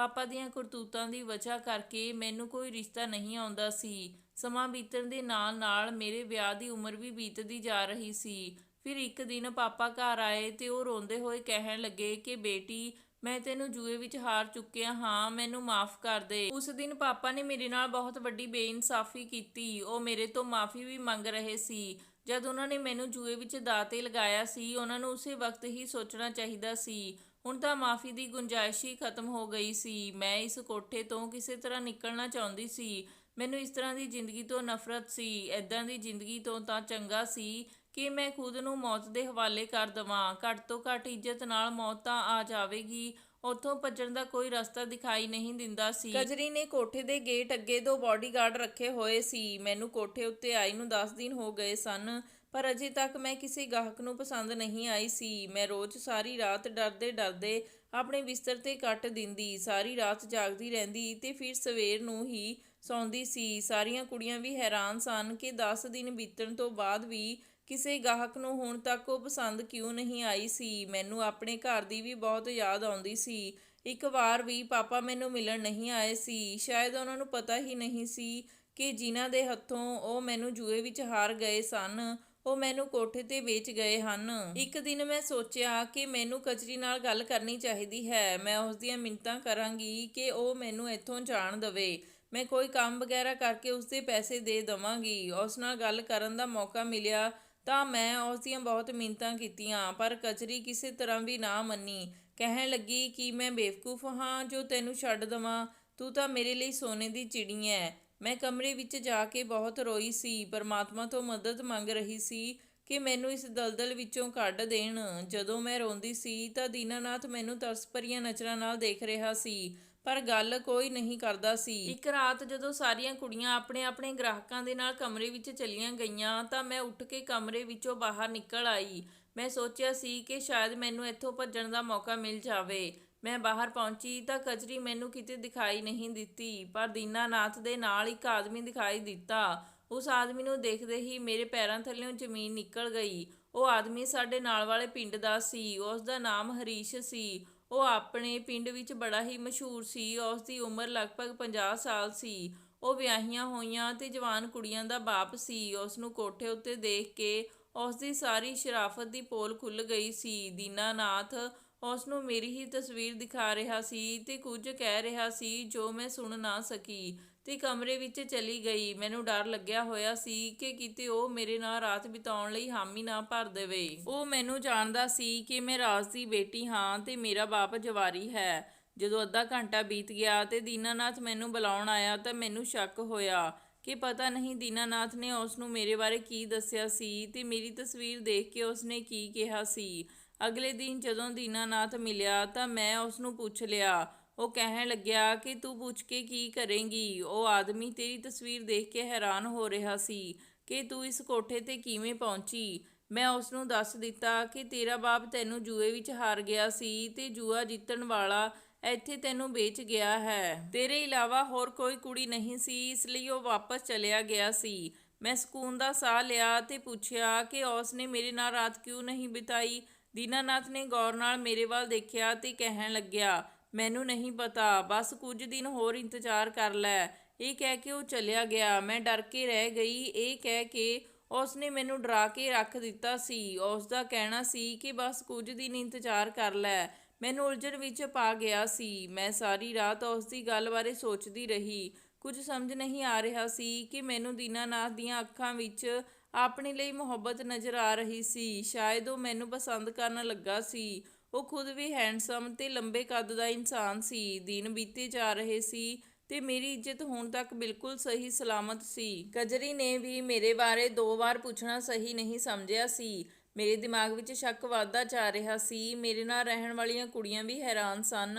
ਪਾਪਾ ਦੀਆਂ ਕਰਤੂਤਾਂ ਦੀ ਵਜ੍ਹਾ ਕਰਕੇ ਮੈਨੂੰ ਕੋਈ ਰਿਸ਼ਤਾ ਨਹੀਂ ਆਉਂਦਾ ਸੀ। ਸਮਾਂ ਬੀਤਣ ਦੇ ਨਾਲ-ਨਾਲ ਮੇਰੇ ਵਿਆਹ ਦੀ ਉਮਰ ਵੀ ਬੀਤਦੀ ਜਾ ਰਹੀ ਸੀ। ਫਿਰ ਇੱਕ ਦਿਨ ਪਾਪਾ ਘਰ ਆਏ ਤੇ ਉਹ ਰੋਂਦੇ ਹੋਏ ਕਹਿਣ ਲੱਗੇ ਕਿ, ਬੇਟੀ, ਮੈਂ ਤੈਨੂੰ ਜੂਏ ਵਿੱਚ ਹਾਰ ਚੁੱਕਿਆ ਹਾਂ, ਮੈਨੂੰ ਮਾਫ ਕਰ ਦੇ। ਉਸ ਦਿਨ ਪਾਪਾ ਨੇ ਮੇਰੇ ਨਾਲ ਬਹੁਤ ਵੱਡੀ ਬੇਇਨਸਾਫੀ ਕੀਤੀ। ਉਹ ਮੇਰੇ ਤੋਂ ਮਾਫੀ ਵੀ ਮੰਗ ਰਹੇ ਸੀ। ਜਦ ਉਹਨਾਂ ਨੇ ਮੈਨੂੰ ਜੂਏ ਵਿੱਚ ਦਾਤੇ ਲਗਾਇਆ ਸੀ, ਉਹਨਾਂ ਨੂੰ ਉਸੇ ਵਕਤ ਹੀ ਸੋਚਣਾ ਚਾਹੀਦਾ ਸੀ। ਹੁਣ ਤਾਂ ਮਾਫੀ ਦੀ ਗੁੰਜਾਇਸ਼ ਹੀ ਖਤਮ ਹੋ ਗਈ ਸੀ। ਮੈਂ ਇਸ ਕੋਠੇ ਤੋਂ ਕਿਸੇ ਤਰ੍ਹਾਂ ਨਿਕਲਣਾ ਚਾਹੁੰਦੀ ਸੀ। ਮੈਨੂੰ ਇਸ ਤਰ੍ਹਾਂ ਦੀ ਜ਼ਿੰਦਗੀ ਤੋਂ ਨਫ਼ਰਤ ਸੀ। ਐਦਾਂ ਦੀ ਜ਼ਿੰਦਗੀ ਤੋਂ ਤਾਂ ਚੰਗਾ ਸੀ ਕਿ ਮੈਂ ਖੁਦ ਨੂੰ ਮੌਤ ਦੇ ਹਵਾਲੇ ਕਰ ਦਵਾਂ। ਘੱਟ ਤੋਂ ਘੱਟ ਇੱਜ਼ਤ ਨਾਲ ਮੌਤ ਤਾਂ ਆ ਜਾਵੇਗੀ। ਉੱਥੋਂ ਭੱਜਣ ਦਾ ਕੋਈ ਰਸਤਾ ਦਿਖਾਈ ਨਹੀਂ ਦਿੰਦਾ ਸੀ। ਕਜਰੀ ਨੇ ਕੋਠੇ ਦੇ ਗੇਟ ਅੱਗੇ ਦੋ ਬਾਡੀਗਾਰਡ ਰੱਖੇ ਹੋਏ ਸੀ। ਮੈਨੂੰ ਕੋਠੇ ਉੱਤੇ ਆਈ ਨੂੰ 10 ਦਿਨ ਹੋ ਗਏ ਸਨ। ਪਰ ਅਜੇ ਤੱਕ ਮੈਂ ਕਿਸੇ ਗਾਹਕ ਨੂੰ ਪਸੰਦ ਨਹੀਂ ਆਈ ਸੀ। ਮੈਂ ਰੋਜ਼ ਸਾਰੀ ਰਾਤ ਡਰਦੇ ਡਰਦੇ ਆਪਣੇ ਬਿਸਤਰ ਤੇ ਕੱਟ ਦਿੰਦੀ, ਸਾਰੀ ਰਾਤ ਜਾਗਦੀ ਰਹਿੰਦੀ ਤੇ ਫਿਰ ਸਵੇਰ ਨੂੰ ਹੀ ਸੌਂਦੀ ਸੀ। ਸਾਰੀਆਂ ਕੁੜੀਆਂ ਵੀ ਹੈਰਾਨ ਸਨ ਕਿ 10 ਦਿਨ ਬੀਤਣ ਤੋਂ ਬਾਅਦ ਵੀ ਕਿਸੇ ਗਾਹਕ ਨੂੰ ਹੁਣ ਤੱਕ ਉਹ ਪਸੰਦ ਕਿਉਂ ਨਹੀਂ ਆਈ ਸੀ। ਮੈਨੂੰ ਆਪਣੇ ਘਰ ਦੀ ਵੀ ਬਹੁਤ ਯਾਦ ਆਉਂਦੀ ਸੀ। ਇੱਕ ਵਾਰ ਵੀ ਪਾਪਾ ਮੈਨੂੰ ਮਿਲਣ ਨਹੀਂ ਆਏ ਸੀ। ਸ਼ਾਇਦ ਉਹਨਾਂ ਨੂੰ ਪਤਾ ਹੀ ਨਹੀਂ ਸੀ ਕਿ ਜਿਨ੍ਹਾਂ ਦੇ ਹੱਥੋਂ ਉਹ ਮੈਨੂੰ ਜੂਏ ਵਿੱਚ ਹਾਰ ਗਏ ਸਨ। ਉਹ ਮੈਨੂੰ ਕੋਠੇ ਤੇ ਵੇਚ ਗਏ ਹਨ। ਇੱਕ ਦਿਨ ਮੈਂ ਸੋਚਿਆ ਕਿ ਮੈਨੂੰ ਕਚਰੀ ਨਾਲ ਗੱਲ ਕਰਨੀ ਚਾਹੀਦੀ ਹੈ। ਮੈਂ ਉਸ ਦੀਆਂ ਮਿੰਤਾਂ ਕਰਾਂਗੀ ਕਿ ਉਹ ਮੈਨੂੰ ਇੱਥੋਂ ਜਾਣ ਦੇਵੇ। ਮੈਂ ਕੋਈ ਕੰਮ ਵਗੈਰਾ ਕਰਕੇ ਉਸ ਦੇ ਪੈਸੇ ਦੇ ਦਵਾਂਗੀ। ਉਸ ਨਾਲ ਗੱਲ ਕਰਨ ਦਾ ਮੌਕਾ ਮਿਲਿਆ ਤਾਂ ਮੈਂ ਉਸ ਦੀਆਂ ਬਹੁਤ ਮਿੰਤਾਂ ਕੀਤੀਆਂ, ਪਰ ਕਚਰੀ ਕਿਸੇ ਤਰ੍ਹਾਂ ਵੀ ਨਾ ਮੰਨੀ। ਕਹਿਣ ਲੱਗੀ ਕਿ ਮੈਂ ਬੇਵਕੂਫ ਹਾਂ, ਜੋ ਤੈਨੂੰ ਛੱਡ ਦਵਾਂ, ਤੂੰ ਤਾਂ ਮੇਰੇ ਲਈ ਸੋਨੇ ਦੀ ਚਿੜੀ ਐ। ਮੈਂ ਕਮਰੇ ਵਿੱਚ ਜਾ ਕੇ ਬਹੁਤ ਰੋਈ ਸੀ। ਪਰਮਾਤਮਾ ਤੋਂ ਮਦਦ ਮੰਗ ਰਹੀ ਸੀ ਕਿ ਮੈਨੂੰ ਇਸ ਦਲਦਲ ਵਿੱਚੋਂ ਕੱਢ ਦੇਣ। ਜਦੋਂ ਮੈਂ ਰੋਂਦੀ ਸੀ ਤਾਂ ਦੀਨਾਨਾਥ ਮੈਨੂੰ ਤਰਸ ਭਰੀਆਂ ਨਜ਼ਰਾਂ ਨਾਲ ਦੇਖ ਰਿਹਾ ਸੀ, ਪਰ ਗੱਲ ਕੋਈ ਨਹੀਂ ਕਰਦਾ ਸੀ। ਇੱਕ ਰਾਤ ਜਦੋਂ ਸਾਰੀਆਂ ਕੁੜੀਆਂ ਆਪਣੇ ਆਪਣੇ ਗ੍ਰਾਹਕਾਂ ਦੇ ਨਾਲ ਕਮਰੇ ਵਿੱਚ ਚਲੀਆਂ ਗਈਆਂ ਤਾਂ ਮੈਂ ਉੱਠ ਕੇ ਕਮਰੇ ਵਿੱਚੋਂ ਬਾਹਰ ਨਿਕਲ ਆਈ। ਮੈਂ ਸੋਚਿਆ ਸੀ ਕਿ ਸ਼ਾਇਦ ਮੈਨੂੰ ਇੱਥੋਂ ਭੱਜਣ ਦਾ ਮੌਕਾ ਮਿਲ ਜਾਵੇ। ਮੈਂ ਬਾਹਰ ਪਹੁੰਚੀ ਤਾਂ ਕਚਰੀ ਮੈਨੂੰ ਕਿਤੇ ਦਿਖਾਈ ਨਹੀਂ ਦਿੱਤੀ, ਪਰ ਦੀਨਾਨਾਥ ਦੇ ਨਾਲ ਇੱਕ ਆਦਮੀ ਦਿਖਾਈ ਦਿੱਤਾ। ਉਸ ਆਦਮੀ ਨੂੰ ਦੇਖਦੇ ਹੀ ਮੇਰੇ ਪੈਰਾਂ ਥੱਲੇੋਂ ਜ਼ਮੀਨ ਨਿਕਲ ਗਈ। ਉਹ ਆਦਮੀ ਸਾਡੇ ਨਾਲ ਵਾਲੇ ਪਿੰਡ ਦਾ ਸੀ, ਉਸ ਦਾ ਨਾਮ ਹਰੀਸ਼ ਸੀ। ਉਹ ਆਪਣੇ ਪਿੰਡ ਵਿੱਚ ਬੜਾ ਹੀ ਮਸ਼ਹੂਰ ਸੀ, ਉਸ ਦੀ ਉਮਰ ਲਗਭਗ 50 ਸਾਲ ਸੀ। ਉਹ ਵਿਆਹੀਆਂ ਹੋਈਆਂ ਤੇ ਜਵਾਨ ਕੁੜੀਆਂ ਦਾ ਬਾਪ ਸੀ। ਉਸ ਨੂੰ ਕੋਠੇ ਉੱਤੇ ਦੇਖ ਕੇ ਉਸ ਦੀ ਸਾਰੀ ਸ਼ਰਾਫਤ ਦੀ ਪੋਲ ਖੁੱਲ ਗਈ ਸੀ। ਦੀਨਾਨਾਥ ਉਸ ਨੂੰ ਮੇਰੀ ਹੀ ਤਸਵੀਰ ਦਿਖਾ ਰਿਹਾ ਸੀ ਤੇ ਕੁਝ ਕਹਿ ਰਿਹਾ ਸੀ, ਜੋ ਮੈਂ ਸੁਣ ਨਾ ਸਕੀ। ਤੇ ਕਮਰੇ ਵਿੱਚ ਚਲੀ ਗਈ। ਮੈਨੂੰ ਡਰ ਲੱਗਿਆ ਹੋਇਆ ਸੀ ਕਿ ਕਿਤੇ ਉਹ ਮੇਰੇ ਨਾਲ ਰਾਤ ਬਿਤਾਉਣ ਲਈ ਹਾਮੀ ਨਾ ਭਰ ਦੇਵੇ। ਉਹ ਮੈਨੂੰ ਜਾਣਦਾ ਸੀ ਕਿ ਮੈਂ ਰਾਜ ਦੀ ਬੇਟੀ ਹਾਂ ਤੇ ਮੇਰਾ ਬਾਪ ਜਵਾਰੀ ਹੈ। ਜਦੋਂ ਅੱਧਾ ਘੰਟਾ ਬੀਤ ਗਿਆ ਤੇ ਦੀਨਾਨਾਥ ਮੈਨੂੰ ਬੁਲਾਉਣ ਆਇਆ ਤਾਂ ਮੈਨੂੰ ਸ਼ੱਕ ਹੋਇਆ ਕਿ ਪਤਾ ਨਹੀਂ ਦੀਨਾਨਾਥ ਨੇ ਉਸ ਨੂੰ ਮੇਰੇ ਬਾਰੇ ਕੀ ਦੱਸਿਆ ਸੀ ਤੇ ਮੇਰੀ ਤਸਵੀਰ ਦੇਖ ਕੇ ਉਸ ਨੇ ਕੀ ਕਿਹਾ ਸੀ। ਅਗਲੇ ਦਿਨ ਜਦੋਂ ਦੀਨਾਨਾਥ ਮਿਲਿਆ ਤਾਂ ਮੈਂ ਉਸ ਨੂੰ ਪੁੱਛ ਲਿਆ। ਉਹ ਕਹਿਣ ਲੱਗਿਆ ਕਿ ਤੂੰ ਪੁੱਛ ਕੇ ਕੀ ਕਰੇਂਗੀ? ਉਹ ਆਦਮੀ ਤੇਰੀ ਤਸਵੀਰ ਦੇਖ ਕੇ ਹੈਰਾਨ ਹੋ ਰਿਹਾ ਸੀ ਕਿ ਤੂੰ ਇਸ ਕੋਠੇ ਤੇ ਕਿਵੇਂ ਪਹੁੰਚੀ। ਮੈਂ ਉਸ ਨੂੰ ਦੱਸ ਦਿੱਤਾ ਕਿ ਤੇਰਾ ਬਾਪ ਤੈਨੂੰ ਜੂਏ ਵਿੱਚ ਹਾਰ ਗਿਆ ਸੀ ਤੇ ਜੂਆ ਜਿੱਤਣ ਵਾਲਾ ਇੱਥੇ ਤੈਨੂੰ ਵੇਚ ਗਿਆ ਹੈ। ਤੇਰੇ ਇਲਾਵਾ ਹੋਰ ਕੋਈ ਕੁੜੀ ਨਹੀਂ ਸੀ, ਇਸ ਲਈ ਉਹ ਵਾਪਸ ਚਲਿਆ ਗਿਆ ਸੀ। ਮੈਂ ਸਕੂਨ ਦਾ ਸਾਹ ਲਿਆ ਤੇ ਪੁੱਛਿਆ ਕਿ ਉਸ ਨੇ ਮੇਰੇ ਨਾਲ ਰਾਤ ਕਿਉਂ ਨਹੀਂ ਬਿਤਾਈ? ਦੀਨਾਨਾਥ ਨੇ ਗੌਰ ਨਾਲ ਮੇਰੇ ਵੱਲ ਦੇਖਿਆ ਤੇ ਕਹਿਣ ਲੱਗਿਆ, ਮੈਨੂੰ ਨਹੀਂ ਪਤਾ, ਬਸ ਕੁਝ ਦਿਨ ਹੋਰ ਇੰਤਜ਼ਾਰ ਕਰ ਲੈ। ਇਹ ਕਹਿ ਕੇ ਉਹ ਚਲਿਆ ਗਿਆ। ਮੈਂ ਡਰ ਕੇ ਰਹਿ ਗਈ। ਇਹ ਕਹਿ ਕੇ ਉਸ ਨੇ ਮੈਨੂੰ ਡਰਾ ਕੇ ਰੱਖ ਦਿੱਤਾ ਸੀ। ਉਸ ਦਾ ਕਹਿਣਾ ਸੀ ਕਿ ਬਸ ਕੁਝ ਦਿਨ ਇੰਤਜ਼ਾਰ ਕਰ ਲੈ। ਮੈਨੂੰ ਉਲਝਣ ਵਿੱਚ ਪਾ ਗਿਆ ਸੀ। ਮੈਂ ਸਾਰੀ ਰਾਤ ਉਸ ਦੀ ਗੱਲ ਬਾਰੇ ਸੋਚਦੀ ਰਹੀ। ਕੁਝ ਸਮਝ ਨਹੀਂ ਆ ਰਿਹਾ ਸੀ ਕਿ ਮੈਨੂੰ ਦੀਨਾਨਾਥ ਦੀਆਂ ਅੱਖਾਂ ਵਿੱਚ ਆਪਣੇ ਲਈ ਮੁਹੱਬਤ ਨਜ਼ਰ ਆ ਰਹੀ ਸੀ। ਸ਼ਾਇਦ ਉਹ ਮੈਨੂੰ ਪਸੰਦ ਕਰਨ ਲੱਗਾ ਸੀ। ਉਹ ਖੁਦ ਵੀ ਹੈਂਡਸਮ ਤੇ ਲੰਬੇ ਕੱਦ ਦਾ ਇਨਸਾਨ ਸੀ। ਦਿਨ ਬੀਤੇ ਜਾ ਰਹੇ ਸੀ ਤੇ ਮੇਰੀ ਇੱਜ਼ਤ ਹੁਣ ਤੱਕ ਬਿਲਕੁਲ ਸਹੀ ਸਲਾਮਤ ਸੀ। ਕਜਰੀ ਨੇ ਵੀ ਮੇਰੇ ਬਾਰੇ ਦੋ ਵਾਰ ਪੁੱਛਣਾ ਸਹੀ ਨਹੀਂ ਸਮਝਿਆ ਸੀ। ਮੇਰੇ ਦਿਮਾਗ ਵਿੱਚ ਸ਼ੱਕ ਵਧਦਾ ਜਾ ਰਿਹਾ ਸੀ। ਮੇਰੇ ਨਾਲ ਰਹਿਣ ਵਾਲੀਆਂ ਕੁੜੀਆਂ ਵੀ ਹੈਰਾਨ ਸਨ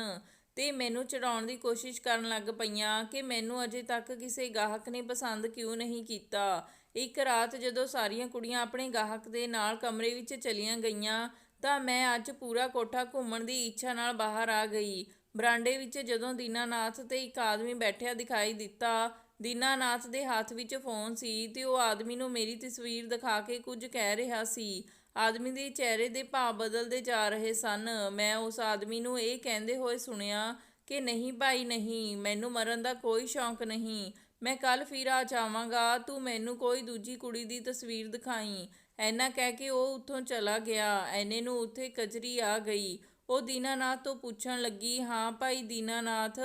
ਤੇ ਮੈਨੂੰ ਚੜਾਉਣ ਦੀ ਕੋਸ਼ਿਸ਼ ਕਰਨ ਲੱਗ ਪਈਆਂ ਕਿ ਮੈਨੂੰ ਅਜੇ ਤੱਕ ਕਿਸੇ ਗਾਹਕ ਨੇ ਪਸੰਦ ਕਿਉਂ ਨਹੀਂ ਕੀਤਾ। ਇੱਕ ਰਾਤ ਜਦੋਂ ਸਾਰੀਆਂ ਕੁੜੀਆਂ ਆਪਣੇ ਗਾਹਕ ਦੇ ਨਾਲ ਕਮਰੇ ਵਿੱਚ ਚਲੀਆਂ ਗਈਆਂ ਤਾਂ ਮੈਂ ਅੱਜ ਪੂਰਾ ਕੋਠਾ ਘੁੰਮਣ ਦੀ ਇੱਛਾ ਨਾਲ ਬਾਹਰ ਆ ਗਈ। ਬਰਾਂਡੇ ਵਿੱਚ ਜਦੋਂ ਦੀਨਾਨਾਥ ਤੇ ਇੱਕ ਆਦਮੀ ਬੈਠਿਆ ਦਿਖਾਈ ਦਿੱਤਾ, ਦੀਨਾਨਾਥ ਦੇ ਹੱਥ ਵਿੱਚ ਫੋਨ ਸੀ ਤੇ ਉਹ ਆਦਮੀ ਨੂੰ ਮੇਰੀ ਤਸਵੀਰ ਦਿਖਾ ਕੇ ਕੁਝ ਕਹਿ ਰਿਹਾ ਸੀ। ਆਦਮੀ ਦੇ ਚਿਹਰੇ ਦੇ ਭਾਵ ਬਦਲਦੇ ਜਾ ਰਹੇ ਸਨ। ਮੈਂ ਉਸ ਆਦਮੀ ਨੂੰ ਇਹ ਕਹਿੰਦੇ ਹੋਏ ਸੁਣਿਆ ਕਿ, ਨਹੀਂ ਭਾਈ, ਨਹੀਂ, ਮੈਨੂੰ ਮਰਨ ਦਾ ਕੋਈ ਸ਼ੌਂਕ ਨਹੀਂ। ਮੈਂ ਕੱਲ ਫਿਰ ਆ ਜਾਵਾਂਗਾ, ਤੂੰ ਮੈਨੂੰ ਕੋਈ ਦੂਜੀ ਕੁੜੀ ਦੀ ਤਸਵੀਰ ਦਿਖਾਈ। ਐਨਾ ਕਹਿ ਕੇ ਉਹ ਉੱਥੋਂ ਚਲਾ ਗਿਆ। ਐਨੇ ਨੂੰ ਉੱਥੇ ਕਜਰੀ ਆ ਗਈ। ਉਹ ਦੀਨਾਨਾਥ ਤੋਂ ਪੁੱਛਣ ਲੱਗੀ, ਹਾਂ ਭਾਈ ਦੀਨਾਨਾਥ,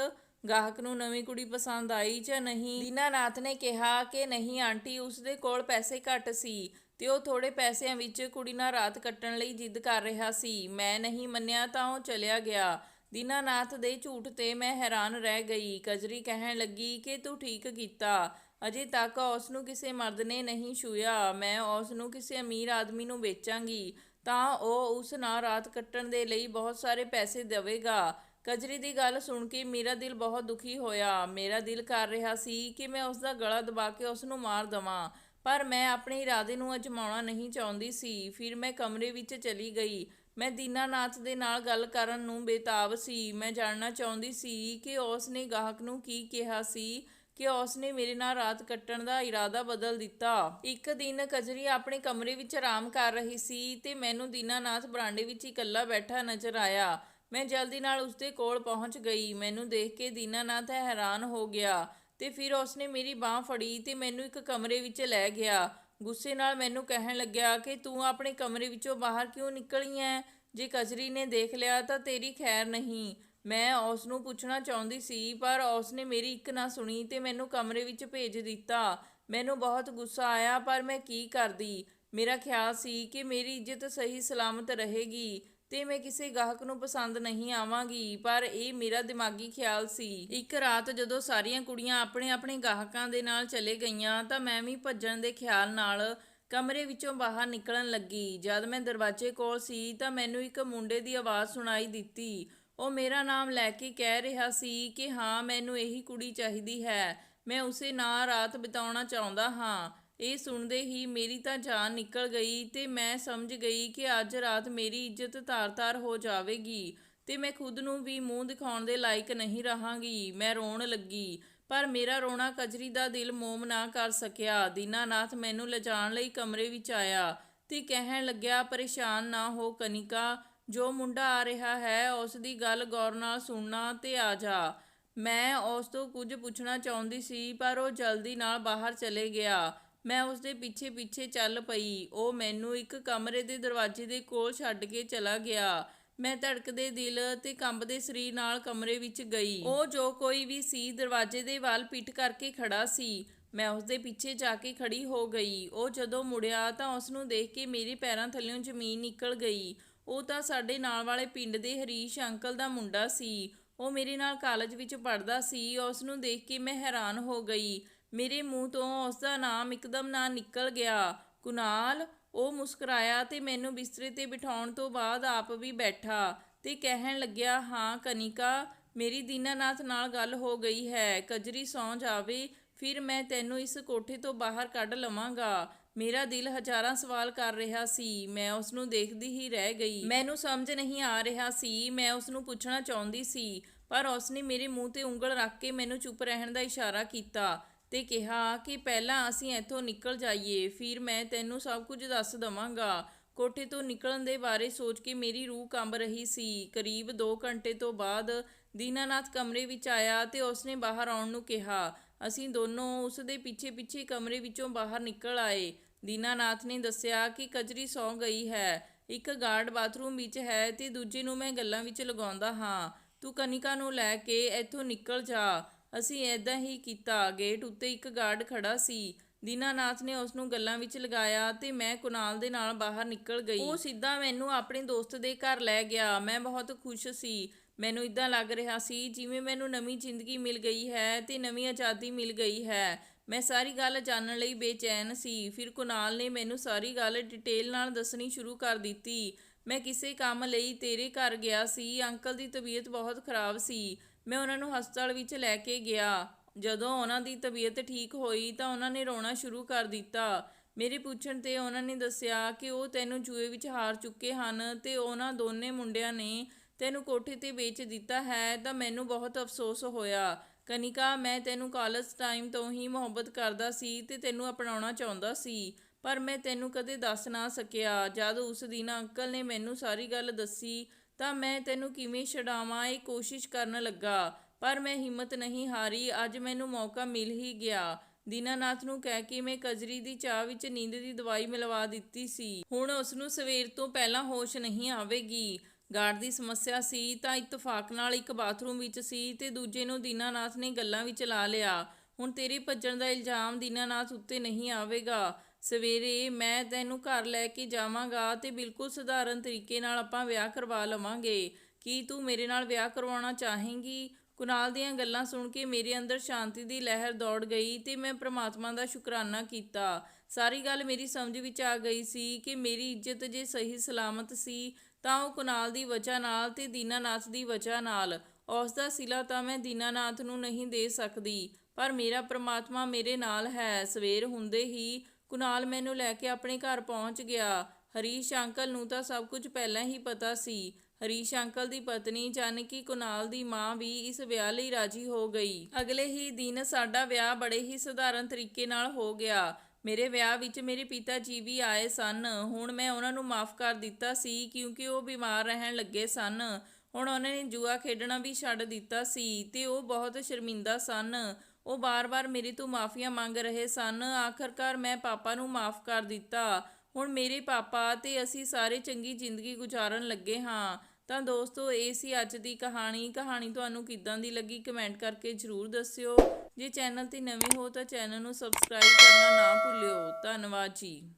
ਗਾਹਕ ਨੂੰ ਨਵੀਂ ਕੁੜੀ ਪਸੰਦ ਆਈ ਜਾਂ ਨਹੀਂ? ਦੀਨਾਨਾਥ ਨੇ ਕਿਹਾ ਕਿ ਨਹੀਂ, ਆਂਟੀ, ਉਸਦੇ ਕੋਲ ਪੈਸੇ ਘੱਟ ਸੀ ਤੇ ਉਹ ਥੋੜੇ ਪੈਸਿਆਂ ਵਿੱਚ ਕੁੜੀ ਨਾਲ ਰਾਤ ਕੱਟਣ ਲਈ ਜਿੱਦ ਕਰ ਰਿਹਾ ਸੀ। ਮੈਂ ਨਹੀਂ ਮੰਨਿਆ ਤਾਂ ਉਹ ਚਲਿਆ ਗਿਆ। ਦੀਨਾਨਾਥ ਦੇ ਝੂਠ ਤੇ ਮੈਂ ਹੈਰਾਨ ਰਹਿ ਗਈ। ਕਜਰੀ ਕਹਿਣ ਲੱਗੀ ਕਿ ਤੂੰ ਠੀਕ ਕੀਤਾ। ਅਜੇ ਤੱਕ ਉਸ ਨੂੰ ਕਿਸੇ ਮਰਦ ਨੇ ਨਹੀਂ ਛੂਇਆ ਮੈਂ ਉਸ ਨੂੰ ਕਿਸੇ ਅਮੀਰ ਆਦਮੀ ਨੂੰ ਵੇਚਾਂਗੀ। ਤਾਂ ਉਹ ਉਸ ਨਾਲ ਰਾਤ ਕੱਟਣ ਦੇ ਲਈ ਬਹੁਤ ਸਾਰੇ ਪੈਸੇ ਦੇਵੇਗਾ। ਕਜਰੀ ਦੀ ਗੱਲ ਸੁਣ ਕੇ ਮੇਰਾ ਦਿਲ ਬਹੁਤ ਦੁਖੀ ਹੋਇਆ। ਮੇਰਾ ਦਿਲ ਕਰ ਰਿਹਾ ਸੀ ਕਿ ਮੈਂ ਉਸ ਦਾ ਗਲਾ ਦਬਾ ਕੇ ਉਸ ਨੂੰ ਮਾਰ ਦਵਾਂ। ਪਰ ਮੈਂ ਆਪਣੇ ਇਰਾਦੇ ਨੂੰ ਅਜਮਾਉਣਾ ਨਹੀਂ ਚਾਹੁੰਦੀ ਸੀ। ਫਿਰ ਮੈਂ ਕਮਰੇ ਵਿੱਚ ਚਲੀ ਗਈ। ਮੈਂ ਦੀਨਾਨਾਥ ਦੇ ਨਾਲ ਗੱਲ ਕਰਨ ਨੂੰ ਬੇਤਾਬ ਸੀ। ਮੈਂ ਜਾਣਨਾ ਚਾਹੁੰਦੀ ਸੀ ਕਿ ਉਸ ਨੇ ਗਾਹਕ ਨੂੰ ਕੀ ਕਿਹਾ ਸੀ ਕਿ ਉਸ ਨੇ ਮੇਰੇ ਨਾਲ ਰਾਤ ਕੱਟਣ ਦਾ ਇਰਾਦਾ ਬਦਲ ਦਿੱਤਾ। ਇੱਕ ਦਿਨ ਕਜਰੀ ਆਪਣੇ ਕਮਰੇ ਵਿੱਚ ਆਰਾਮ ਕਰ ਰਹੀ ਸੀ ਤੇ ਮੈਨੂੰ ਦੀਨਾਨਾਥ ਬਰਾਂਡੇ ਵਿੱਚ ਇਕੱਲਾ ਬੈਠਾ ਨਜ਼ਰ ਆਇਆ। ਮੈਂ ਜਲਦੀ ਨਾਲ ਉਸਦੇ ਕੋਲ ਪਹੁੰਚ ਗਈ। ਮੈਨੂੰ ਦੇਖ ਕੇ ਦੀਨਾਨਾਥ ਹੈਰਾਨ ਹੋ ਗਿਆ ਤੇ ਫਿਰ ਉਸਨੇ ਮੇਰੀ ਬਾਹ ਫੜੀ ਤੇ ਮੈਨੂੰ ਇੱਕ ਕਮਰੇ ਵਿੱਚ ਲੈ ਗਿਆ। ਗੁੱਸੇ ਨਾਲ ਮੈਨੂੰ ਕਹਿਣ ਲੱਗਿਆ ਕਿ ਤੂੰ ਆਪਣੇ ਕਮਰੇ ਵਿੱਚੋਂ ਬਾਹਰ ਕਿਉਂ ਨਿਕਲੀ ਐ? ਜੇ ਕਜਰੀ ਨੇ ਦੇਖ ਲਿਆ ਤਾਂ ਤੇਰੀ ਖੈਰ ਨਹੀਂ। ਮੈਂ ਉਸ ਨੂੰ ਪੁੱਛਣਾ ਚਾਹੁੰਦੀ ਸੀ, ਪਰ ਉਸ ਨੇ ਮੇਰੀ ਇੱਕ ਨਾ ਸੁਣੀ ਤੇ ਮੈਨੂੰ ਕਮਰੇ ਵਿੱਚ ਭੇਜ ਦਿੱਤਾ। ਮੈਨੂੰ ਬਹੁਤ ਗੁੱਸਾ ਆਇਆ, ਪਰ ਮੈਂ ਕੀ ਕਰਦੀ? ਮੇਰਾ ਖਿਆਲ ਸੀ ਕਿ ਮੇਰੀ ਇੱਜ਼ਤ ਸਹੀ ਸਲਾਮਤ ਰਹੇਗੀ। ਤੇ ਮੈਂ ਕਿਸੇ ਗਾਹਕ ਨੂੰ ਪਸੰਦ ਨਹੀਂ ਆਵਾਂਗੀ। ਪਰ ਇਹ ਮੇਰਾ ਦਿਮਾਗੀ ਖਿਆਲ ਸੀ। ਇੱਕ ਰਾਤ ਜਦੋਂ ਸਾਰੀਆਂ ਕੁੜੀਆਂ ਆਪਣੇ ਆਪਣੇ ਗਾਹਕਾਂ ਦੇ ਨਾਲ ਚਲੇ ਗਈਆਂ, ਤਾਂ ਮੈਂ ਵੀ ਭੱਜਣ ਦੇ ਖਿਆਲ ਨਾਲ ਕਮਰੇ ਵਿੱਚੋਂ ਬਾਹਰ ਨਿਕਲਣ ਲੱਗੀ। ਜਦ ਮੈਂ ਦਰਵਾਜ਼ੇ ਕੋਲ ਸੀ, ਤਾਂ ਮੈਨੂੰ ਇੱਕ ਮੁੰਡੇ ਦੀ ਆਵਾਜ਼ ਸੁਣਾਈ ਦਿੱਤੀ। ਉਹ ਮੇਰਾ ਨਾਮ ਲੈ ਕੇ ਕਹਿ ਰਿਹਾ ਸੀ ਕਿ ਹਾਂ, ਮੈਨੂੰ ਇਹੀ ਕੁੜੀ ਚਾਹੀਦੀ ਹੈ। ਮੈਂ ਉਸੇ ਨਾਲ ਰਾਤ ਬਿਤਾਉਣਾ ਚਾਹੁੰਦਾ ਹਾਂ। ਇਹ ਸੁਣਦੇ ਹੀ ਮੇਰੀ ਤਾਂ ਜਾਨ ਨਿਕਲ ਗਈ ਤੇ ਮੈਂ ਸਮਝ ਗਈ ਕਿ ਅੱਜ ਰਾਤ ਮੇਰੀ ਇੱਜ਼ਤ ਤਾਰ-ਤਾਰ ਹੋ ਜਾਵੇਗੀ ਤੇ ਮੈਂ ਖੁਦ ਨੂੰ ਵੀ ਮੂੰਹ ਦਿਖਾਉਣ ਦੇ ਲਾਇਕ ਨਹੀਂ ਰਹਾਂਗੀ, ਮੈਂ ਰੋਣ ਲੱਗੀ। ਪਰ ਮੇਰਾ ਰੋਣਾ ਕਜਰੀ ਦਾ ਦਿਲ ਮੋਮ ਨਾ ਕਰ ਸਕਿਆ। ਦੀਨਾਨਾਥ ਮੈਨੂੰ ਲਿਜਾਣ ਲਈ ਕਮਰੇ ਵਿੱਚ ਆਇਆ ਤੇ ਕਹਿਣ ਲੱਗਿਆ, ਪਰੇਸ਼ਾਨ ਨਾ ਹੋ ਕਨਿਕਾ, ਜੋ ਮੁੰਡਾ ਆ ਰਿਹਾ ਹੈ, ਉਸ ਦੀ ਗੱਲ ਗੌਰ ਨਾਲ ਸੁਣਨਾ ਤੇ ਆ ਜਾ। ਮੈਂ ਉਸ ਤੋਂ ਕੁਝ ਪੁੱਛਣਾ ਚਾਹੁੰਦੀ ਸੀ, ਪਰ ਉਹ ਜਲਦੀ ਨਾਲ ਬਾਹਰ ਚਲੇ ਗਿਆ। ਮੈਂ ਉਸ ਦੇ ਪਿੱਛੇ ਪਿੱਛੇ ਚੱਲ ਪਈ। ਉਹ ਮੈਨੂੰ ਇੱਕ ਕਮਰੇ ਦੇ ਦਰਵਾਜ਼ੇ ਦੇ ਕੋਲ ਛੱਡ ਕੇ ਚਲਾ ਗਿਆ। ਮੈਂ ਧੜਕਦੇ ਦਿਲ ਤੇ ਕੰਬਦੇ ਸਰੀਰ ਨਾਲ ਕਮਰੇ ਵਿੱਚ ਗਈ। ਉਹ ਜੋ ਕੋਈ ਵੀ ਸੀ, ਦਰਵਾਜ਼ੇ ਦੇ ਵੱਲ ਪਿੱਠ ਕਰਕੇ ਖੜ੍ਹਾ ਸੀ। ਮੈਂ ਉਸ ਦੇ ਪਿੱਛੇ ਜਾ ਕੇ ਖੜ੍ਹੀ ਹੋ ਗਈ। ਉਹ ਜਦੋਂ ਮੁੜਿਆ ਤਾਂ ਉਸ ਨੂੰ ਦੇਖ ਕੇ ਮੇਰੇ ਪੈਰਾਂ ਥੱਲਿਓਂ ਜ਼ਮੀਨ ਨਿਕਲ ਗਈ। ਉਹ ਤਾਂ ਸਾਡੇ ਨਾਲ ਵਾਲੇ ਪਿੰਡ ਦੇ ਹਰੀਸ਼ ਅੰਕਲ ਦਾ ਮੁੰਡਾ ਸੀ। ਉਹ ਮੇਰੇ ਨਾਲ ਕਾਲਜ ਵਿੱਚ ਪੜ੍ਹਦਾ ਸੀ। ਉਸ ਨੂੰ ਦੇਖ ਕੇ ਮੈਂ ਹੈਰਾਨ ਹੋ ਗਈ। ਮੇਰੇ ਮੂੰਹ ਤੋਂ ਉਸ ਦਾ ਨਾਮ ਇੱਕਦਮ ਨਾ ਨਿਕਲ ਗਿਆ। ਕੁਨਾਲ, ਉਹ ਮੁਸਕਰਾਇਆ ਤੇ ਮੈਨੂੰ ਬਿਸਤਰੇ ਤੇ ਬਿਠਾਉਣ ਤੋਂ ਬਾਅਦ ਆਪ ਵੀ ਬੈਠਾ ਤੇ ਕਹਿਣ ਲੱਗਿਆ, ਹਾਂ ਕਨਿਕਾ, ਮੇਰੀ ਦੀਨਾਨਾਥ ਨਾਲ ਗੱਲ ਹੋ ਗਈ ਹੈ, ਕਜਰੀ ਸੌਂ ਜਾਵੇ, ਫਿਰ ਮੈਂ ਤੈਨੂੰ ਇਸ ਕੋਠੇ ਤੋਂ ਬਾਹਰ ਕੱਢ ਲਵਾਂਗਾ। ਮੇਰਾ ਦਿਲ ਹਜ਼ਾਰਾਂ ਸਵਾਲ ਕਰ ਰਿਹਾ ਸੀ, ਮੈਂ ਉਸ ਨੂੰ ਦੇਖਦੀ ਹੀ ਰਹਿ ਗਈ। ਮੈਨੂੰ ਸਮਝ ਨਹੀਂ ਆ ਰਿਹਾ ਸੀ, ਮੈਂ ਉਸ ਨੂੰ ਪੁੱਛਣਾ ਚਾਹੁੰਦੀ ਸੀ, ਪਰ ਉਸ ਨੇ ਮੇਰੇ ਮੂੰਹ ਤੇ ਉਂਗਲ ਰੱਖ ਕੇ ਮੈਨੂੰ ਚੁੱਪ ਰਹਿਣ ਦਾ ਇਸ਼ਾਰਾ ਕੀਤਾ। ਤੇ ਕਿਹਾ ਕਿ ਪਹਿਲਾਂ ਅਸੀਂ ਇੱਥੋਂ ਨਿਕਲ ਜਾਈਏ, ਫਿਰ ਮੈਂ ਤੈਨੂੰ ਸਭ ਕੁਝ ਦੱਸ ਦਵਾਂਗਾ। ਕੋਠੇ ਤੋਂ ਨਿਕਲਣ ਦੇ ਬਾਰੇ ਸੋਚ ਕੇ ਮੇਰੀ ਰੂਹ ਕੰਬ ਰਹੀ ਸੀ। ਕਰੀਬ 2 ਘੰਟੇ ਤੋਂ ਬਾਅਦ ਦੀਨਾਨਾਥ ਕਮਰੇ ਵਿੱਚ ਆਇਆ ਤੇ ਉਸਨੇ ਬਾਹਰ ਆਉਣ ਨੂੰ ਕਿਹਾ। ਅਸੀਂ ਦੋਨੋਂ ਉਸ ਦੇ ਪਿੱਛੇ ਪਿੱਛੇ ਕਮਰੇ ਵਿੱਚੋਂ ਬਾਹਰ ਨਿਕਲ ਆਏ। ਦੀਨਾਨਾਥ ਨੇ ਦੱਸਿਆ ਕਿ ਕਜਰੀ ਸੌਂ ਗਈ ਹੈ। ਇੱਕ ਗਾਰਡ ਬਾਥਰੂਮ ਵਿੱਚ ਹੈ ਤੇ ਦੂਜੇ ਨੂੰ ਮੈਂ ਗੱਲਾਂ ਵਿੱਚ ਲਗਾਉਂਦਾ ਹਾਂ। ਤੂੰ ਕਨਿਕਾ ਨੂੰ ਲੈ ਕੇ ਇੱਥੋਂ ਨਿਕਲ ਜਾ। ਅਸੀਂ ਐਦਾਂ ਹੀ ਕੀਤਾ। ਗੇਟ ਉੱਤੇ ਇੱਕ ਗਾਰਡ ਖੜਾ ਸੀ। ਦੀਨਾਨਾਥ ਨੇ ਉਸ ਨੂੰ ਗੱਲਾਂ ਵਿੱਚ ਲਗਾਇਆ ਤੇ ਮੈਂ ਕੁਨਾਲ ਦੇ ਨਾਲ ਬਾਹਰ ਨਿਕਲ ਗਈ। ਉਹ ਸਿੱਧਾ ਮੈਨੂੰ ਆਪਣੇ ਦੋਸਤ ਦੇ ਘਰ ਲੈ ਗਿਆ। ਮੈਂ ਬਹੁਤ ਖੁਸ਼ ਸੀ। ਮੈਨੂੰ ਇਦਾਂ ਲੱਗ ਰਿਹਾ ਸੀ ਜਿਵੇਂ ਮੈਨੂੰ ਨਵੀਂ ਜ਼ਿੰਦਗੀ ਮਿਲ ਗਈ ਹੈ ਤੇ ਨਵੀਂ ਆਜ਼ਾਦੀ ਮਿਲ ਗਈ ਹੈ। ਮੈਂ ਸਾਰੀ ਗੱਲ ਜਾਣਨ ਲਈ ਬੇਚੈਨ ਸੀ। ਫਿਰ ਕੁਨਾਲ ਨੇ ਮੈਨੂੰ ਸਾਰੀ ਗੱਲ ਡਿਟੇਲ ਨਾਲ ਦੱਸਣੀ ਸ਼ੁਰੂ ਕਰ ਦਿੱਤੀ। ਮੈਂ ਕਿਸੇ ਕੰਮ ਲਈ ਤੇਰੇ ਘਰ ਗਿਆ ਸੀ। ਅੰਕਲ ਦੀ ਤਬੀਅਤ ਬਹੁਤ ਖਰਾਬ ਸੀ। ਮੈਂ ਉਹਨਾਂ ਨੂੰ ਹਸਪਤਾਲ ਵਿੱਚ ਲੈ ਕੇ ਗਿਆ। ਜਦੋਂ ਉਹਨਾਂ ਦੀ ਤਬੀਅਤ ਠੀਕ ਹੋਈ ਤਾਂ ਉਹਨਾਂ ਨੇ ਰੋਣਾ ਸ਼ੁਰੂ ਕਰ ਦਿੱਤਾ। ਮੇਰੇ ਪੁੱਛਣ ਤੇ ਉਹਨਾਂ ਨੇ ਦੱਸਿਆ ਕਿ ਉਹ ਤੈਨੂੰ ਜੂਏ ਵਿੱਚ ਹਾਰ ਚੁੱਕੇ ਹਨ ਤੇ ਉਹਨਾਂ ਦੋਨੇ ਮੁੰਡਿਆਂ ਨੇ ਤੈਨੂੰ ਕੋਠੇ ਤੇ ਵੇਚ ਦਿੱਤਾ ਹੈ ਤਾਂ ਮੈਨੂੰ ਬਹੁਤ ਅਫਸੋਸ ਹੋਇਆ। ਕਨਿਕਾ, ਮੈਂ ਤੈਨੂੰ ਕਾਲਜ ਟਾਈਮ ਤੋਂ ਹੀ ਮੁਹੱਬਤ ਕਰਦਾ ਸੀ ਤੇ ਤੈਨੂੰ ਅਪਣਾਉਣਾ ਚਾਹੁੰਦਾ ਸੀ, ਪਰ ਮੈਂ ਤੈਨੂੰ ਕਦੇ ਦੱਸ ਨਾ ਸਕਿਆ। ਜਦ ਉਸ ਦਿਨ ਅੰਕਲ ਨੇ ਮੈਨੂੰ ਸਾਰੀ ਗੱਲ ਦੱਸੀ ਤਾਂ ਮੈਂ ਤੈਨੂੰ ਕਿਵੇਂ ਛਡਾਵਾਂ, ਇਹ ਕੋਸ਼ਿਸ਼ ਕਰਨ ਲੱਗਾ। ਪਰ ਮੈਂ ਹਿੰਮਤ ਨਹੀਂ ਹਾਰੀ, ਅੱਜ ਮੈਨੂੰ ਮੌਕਾ ਮਿਲ ਹੀ ਗਿਆ। ਦੀਨਾਨਾਥ ਨੂੰ ਕਹਿ ਕੇ ਮੈਂ ਕਜਰੀ ਦੀ ਚਾਹ ਵਿੱਚ ਨੀਂਦ ਦੀ ਦਵਾਈ ਮਿਲਵਾ ਦਿੱਤੀ ਸੀ। ਹੁਣ ਉਸ ਨੂੰ ਸਵੇਰ ਤੋਂ ਪਹਿਲਾਂ ਹੋਸ਼ ਨਹੀਂ ਆਵੇਗੀ। ਗਾਰਡ ਦੀ ਸਮੱਸਿਆ ਸੀ, ਤਾਂ ਇਤਫਾਕ ਨਾਲ ਇੱਕ ਬਾਥਰੂਮ ਵਿੱਚ ਸੀ ਤੇ ਦੂਜੇ ਨੂੰ ਦੀਨਾਨਾਥ ਨੇ ਗੱਲਾਂ ਵਿੱਚ ਲਾ ਲਿਆ। ਹੁਣ ਤੇਰੇ ਭੱਜਣ ਦਾ ਇਲਜ਼ਾਮ ਦੀਨਾਨਾਥ ਉੱਤੇ ਨਹੀਂ ਆਵੇਗਾ। ਸਵੇਰੇ ਮੈਂ ਤੈਨੂੰ ਘਰ ਲੈ ਕੇ ਜਾਵਾਂਗਾ ਤੇ ਬਿਲਕੁਲ ਸਧਾਰਨ ਤਰੀਕੇ ਨਾਲ ਆਪਾਂ ਵਿਆਹ ਕਰਵਾ ਲਵਾਂਗੇ। ਕੀ ਤੂੰ ਮੇਰੇ ਨਾਲ ਵਿਆਹ ਕਰਵਾਉਣਾ ਚਾਹੇਂਗੀ? ਕੁਨਾਲ ਦੀਆਂ ਗੱਲਾਂ ਸੁਣ ਕੇ ਮੇਰੇ ਅੰਦਰ ਸ਼ਾਂਤੀ ਦੀ ਲਹਿਰ ਦੌੜ ਗਈ ਤੇ ਮੈਂ ਪ੍ਰਮਾਤਮਾ ਦਾ ਸ਼ੁਕਰਾਨਾ ਕੀਤਾ। ਸਾਰੀ ਗੱਲ ਮੇਰੀ ਸਮਝ ਵਿੱਚ ਆ ਗਈ ਸੀ ਕਿ ਮੇਰੀ ਇੱਜ਼ਤ ਜੇ ਸਹੀ ਸਲਾਮਤ ਸੀ, ਤਾਂ ਉਹ ਕੁਨਾਲ ਦੀ ਵਜ੍ਹਾ ਨਾਲ ਤੇ ਦੀਨਾਨਾਥ ਦੀ ਵਜ੍ਹਾ ਨਾਲ। ਉਸ ਦਾ ਸਿਲਾ ਤਾਂ ਮੈਂ ਦੀਨਾਨਾਥ ਨੂੰ ਨਹੀਂ ਦੇ ਸਕਦੀ, ਪਰ ਮੇਰਾ ਪ੍ਰਮਾਤਮਾ ਮੇਰੇ ਨਾਲ ਹੈ। ਸਵੇਰ ਹੁੰਦੇ ਹੀ ਕੁਨਾਲ ਮੈਨੂੰ ਲੈ ਕੇ ਆਪਣੇ ਘਰ ਪਹੁੰਚ ਗਿਆ। ਹਰੀਸ਼ ਅੰਕਲ ਨੂੰ ਤਾਂ ਸਭ ਕੁਝ ਪਹਿਲਾਂ ਹੀ ਪਤਾ ਸੀ। ਹਰੀਸ਼ ਅੰਕਲ ਦੀ ਪਤਨੀ ਜਾਨਕੀ ਕੁਨਾਲ ਦੀ ਮਾਂ ਵੀ ਇਸ ਵਿਆਹ ਲਈ ਰਾਜੀ ਹੋ ਗਈ। ਅਗਲੇ ਹੀ ਦਿਨ ਸਾਡਾ ਵਿਆਹ ਬੜੇ ਹੀ ਸਧਾਰਨ ਤਰੀਕੇ ਨਾਲ ਹੋ ਗਿਆ। ਮੇਰੇ ਵਿਆਹ ਵਿੱਚ ਮੇਰੇ ਪਿਤਾ ਜੀ ਵੀ ਆਏ ਸਨ। ਹੁਣ ਮੈਂ ਉਹਨਾਂ ਨੂੰ ਮਾਫ ਕਰ ਦਿੱਤਾ ਸੀ ਕਿਉਂਕਿ ਉਹ ਬਿਮਾਰ ਰਹਿਣ ਲੱਗੇ ਸਨ। ਹੁਣ ਉਹਨਾਂ ਨੇ ਜੂਆ ਖੇਡਣਾ ਵੀ ਛੱਡ ਦਿੱਤਾ ਸੀ ਤੇ ਉਹ ਬਹੁਤ ਸ਼ਰਮਿੰਦਾ ਸਨ। ਉਹ ਬਾਰ-ਬਾਰ ਮੇਰੇ ਤੋਂ ਮਾਫੀਆਂ ਮੰਗ ਰਹੇ ਸਨ। ਆਖਰਕਾਰ ਮੈਂ ਪਾਪਾ ਨੂੰ ਮਾਫ ਕਰ ਦਿੱਤਾ। ਹੁਣ ਮੇਰੇ ਪਾਪਾ ਤੇ ਅਸੀਂ ਸਾਰੇ ਚੰਗੀ ਜ਼ਿੰਦਗੀ ਗੁਜ਼ਾਰਨ ਲੱਗੇ ਹਾਂ। ਤਾਂ ਦੋਸਤੋ, ਇਹ ਸੀ ਅੱਜ ਦੀ ਕਹਾਣੀ। ਕਹਾਣੀ ਤੁਹਾਨੂੰ ਕਿੱਦਾਂ ਦੀ ਲੱਗੀ ਕਮੈਂਟ ਕਰਕੇ ਜਰੂਰ ਦੱਸਿਓ। ਜੇ ਚੈਨਲ ਤੇ ਨਵੇਂ ਹੋ ਤਾਂ ਚੈਨਲ ਨੂੰ ਸਬਸਕ੍ਰਾਈਬ ਕਰਨਾ ਨਾ ਭੁੱਲਿਓ। ਧੰਨਵਾਦ ਜੀ।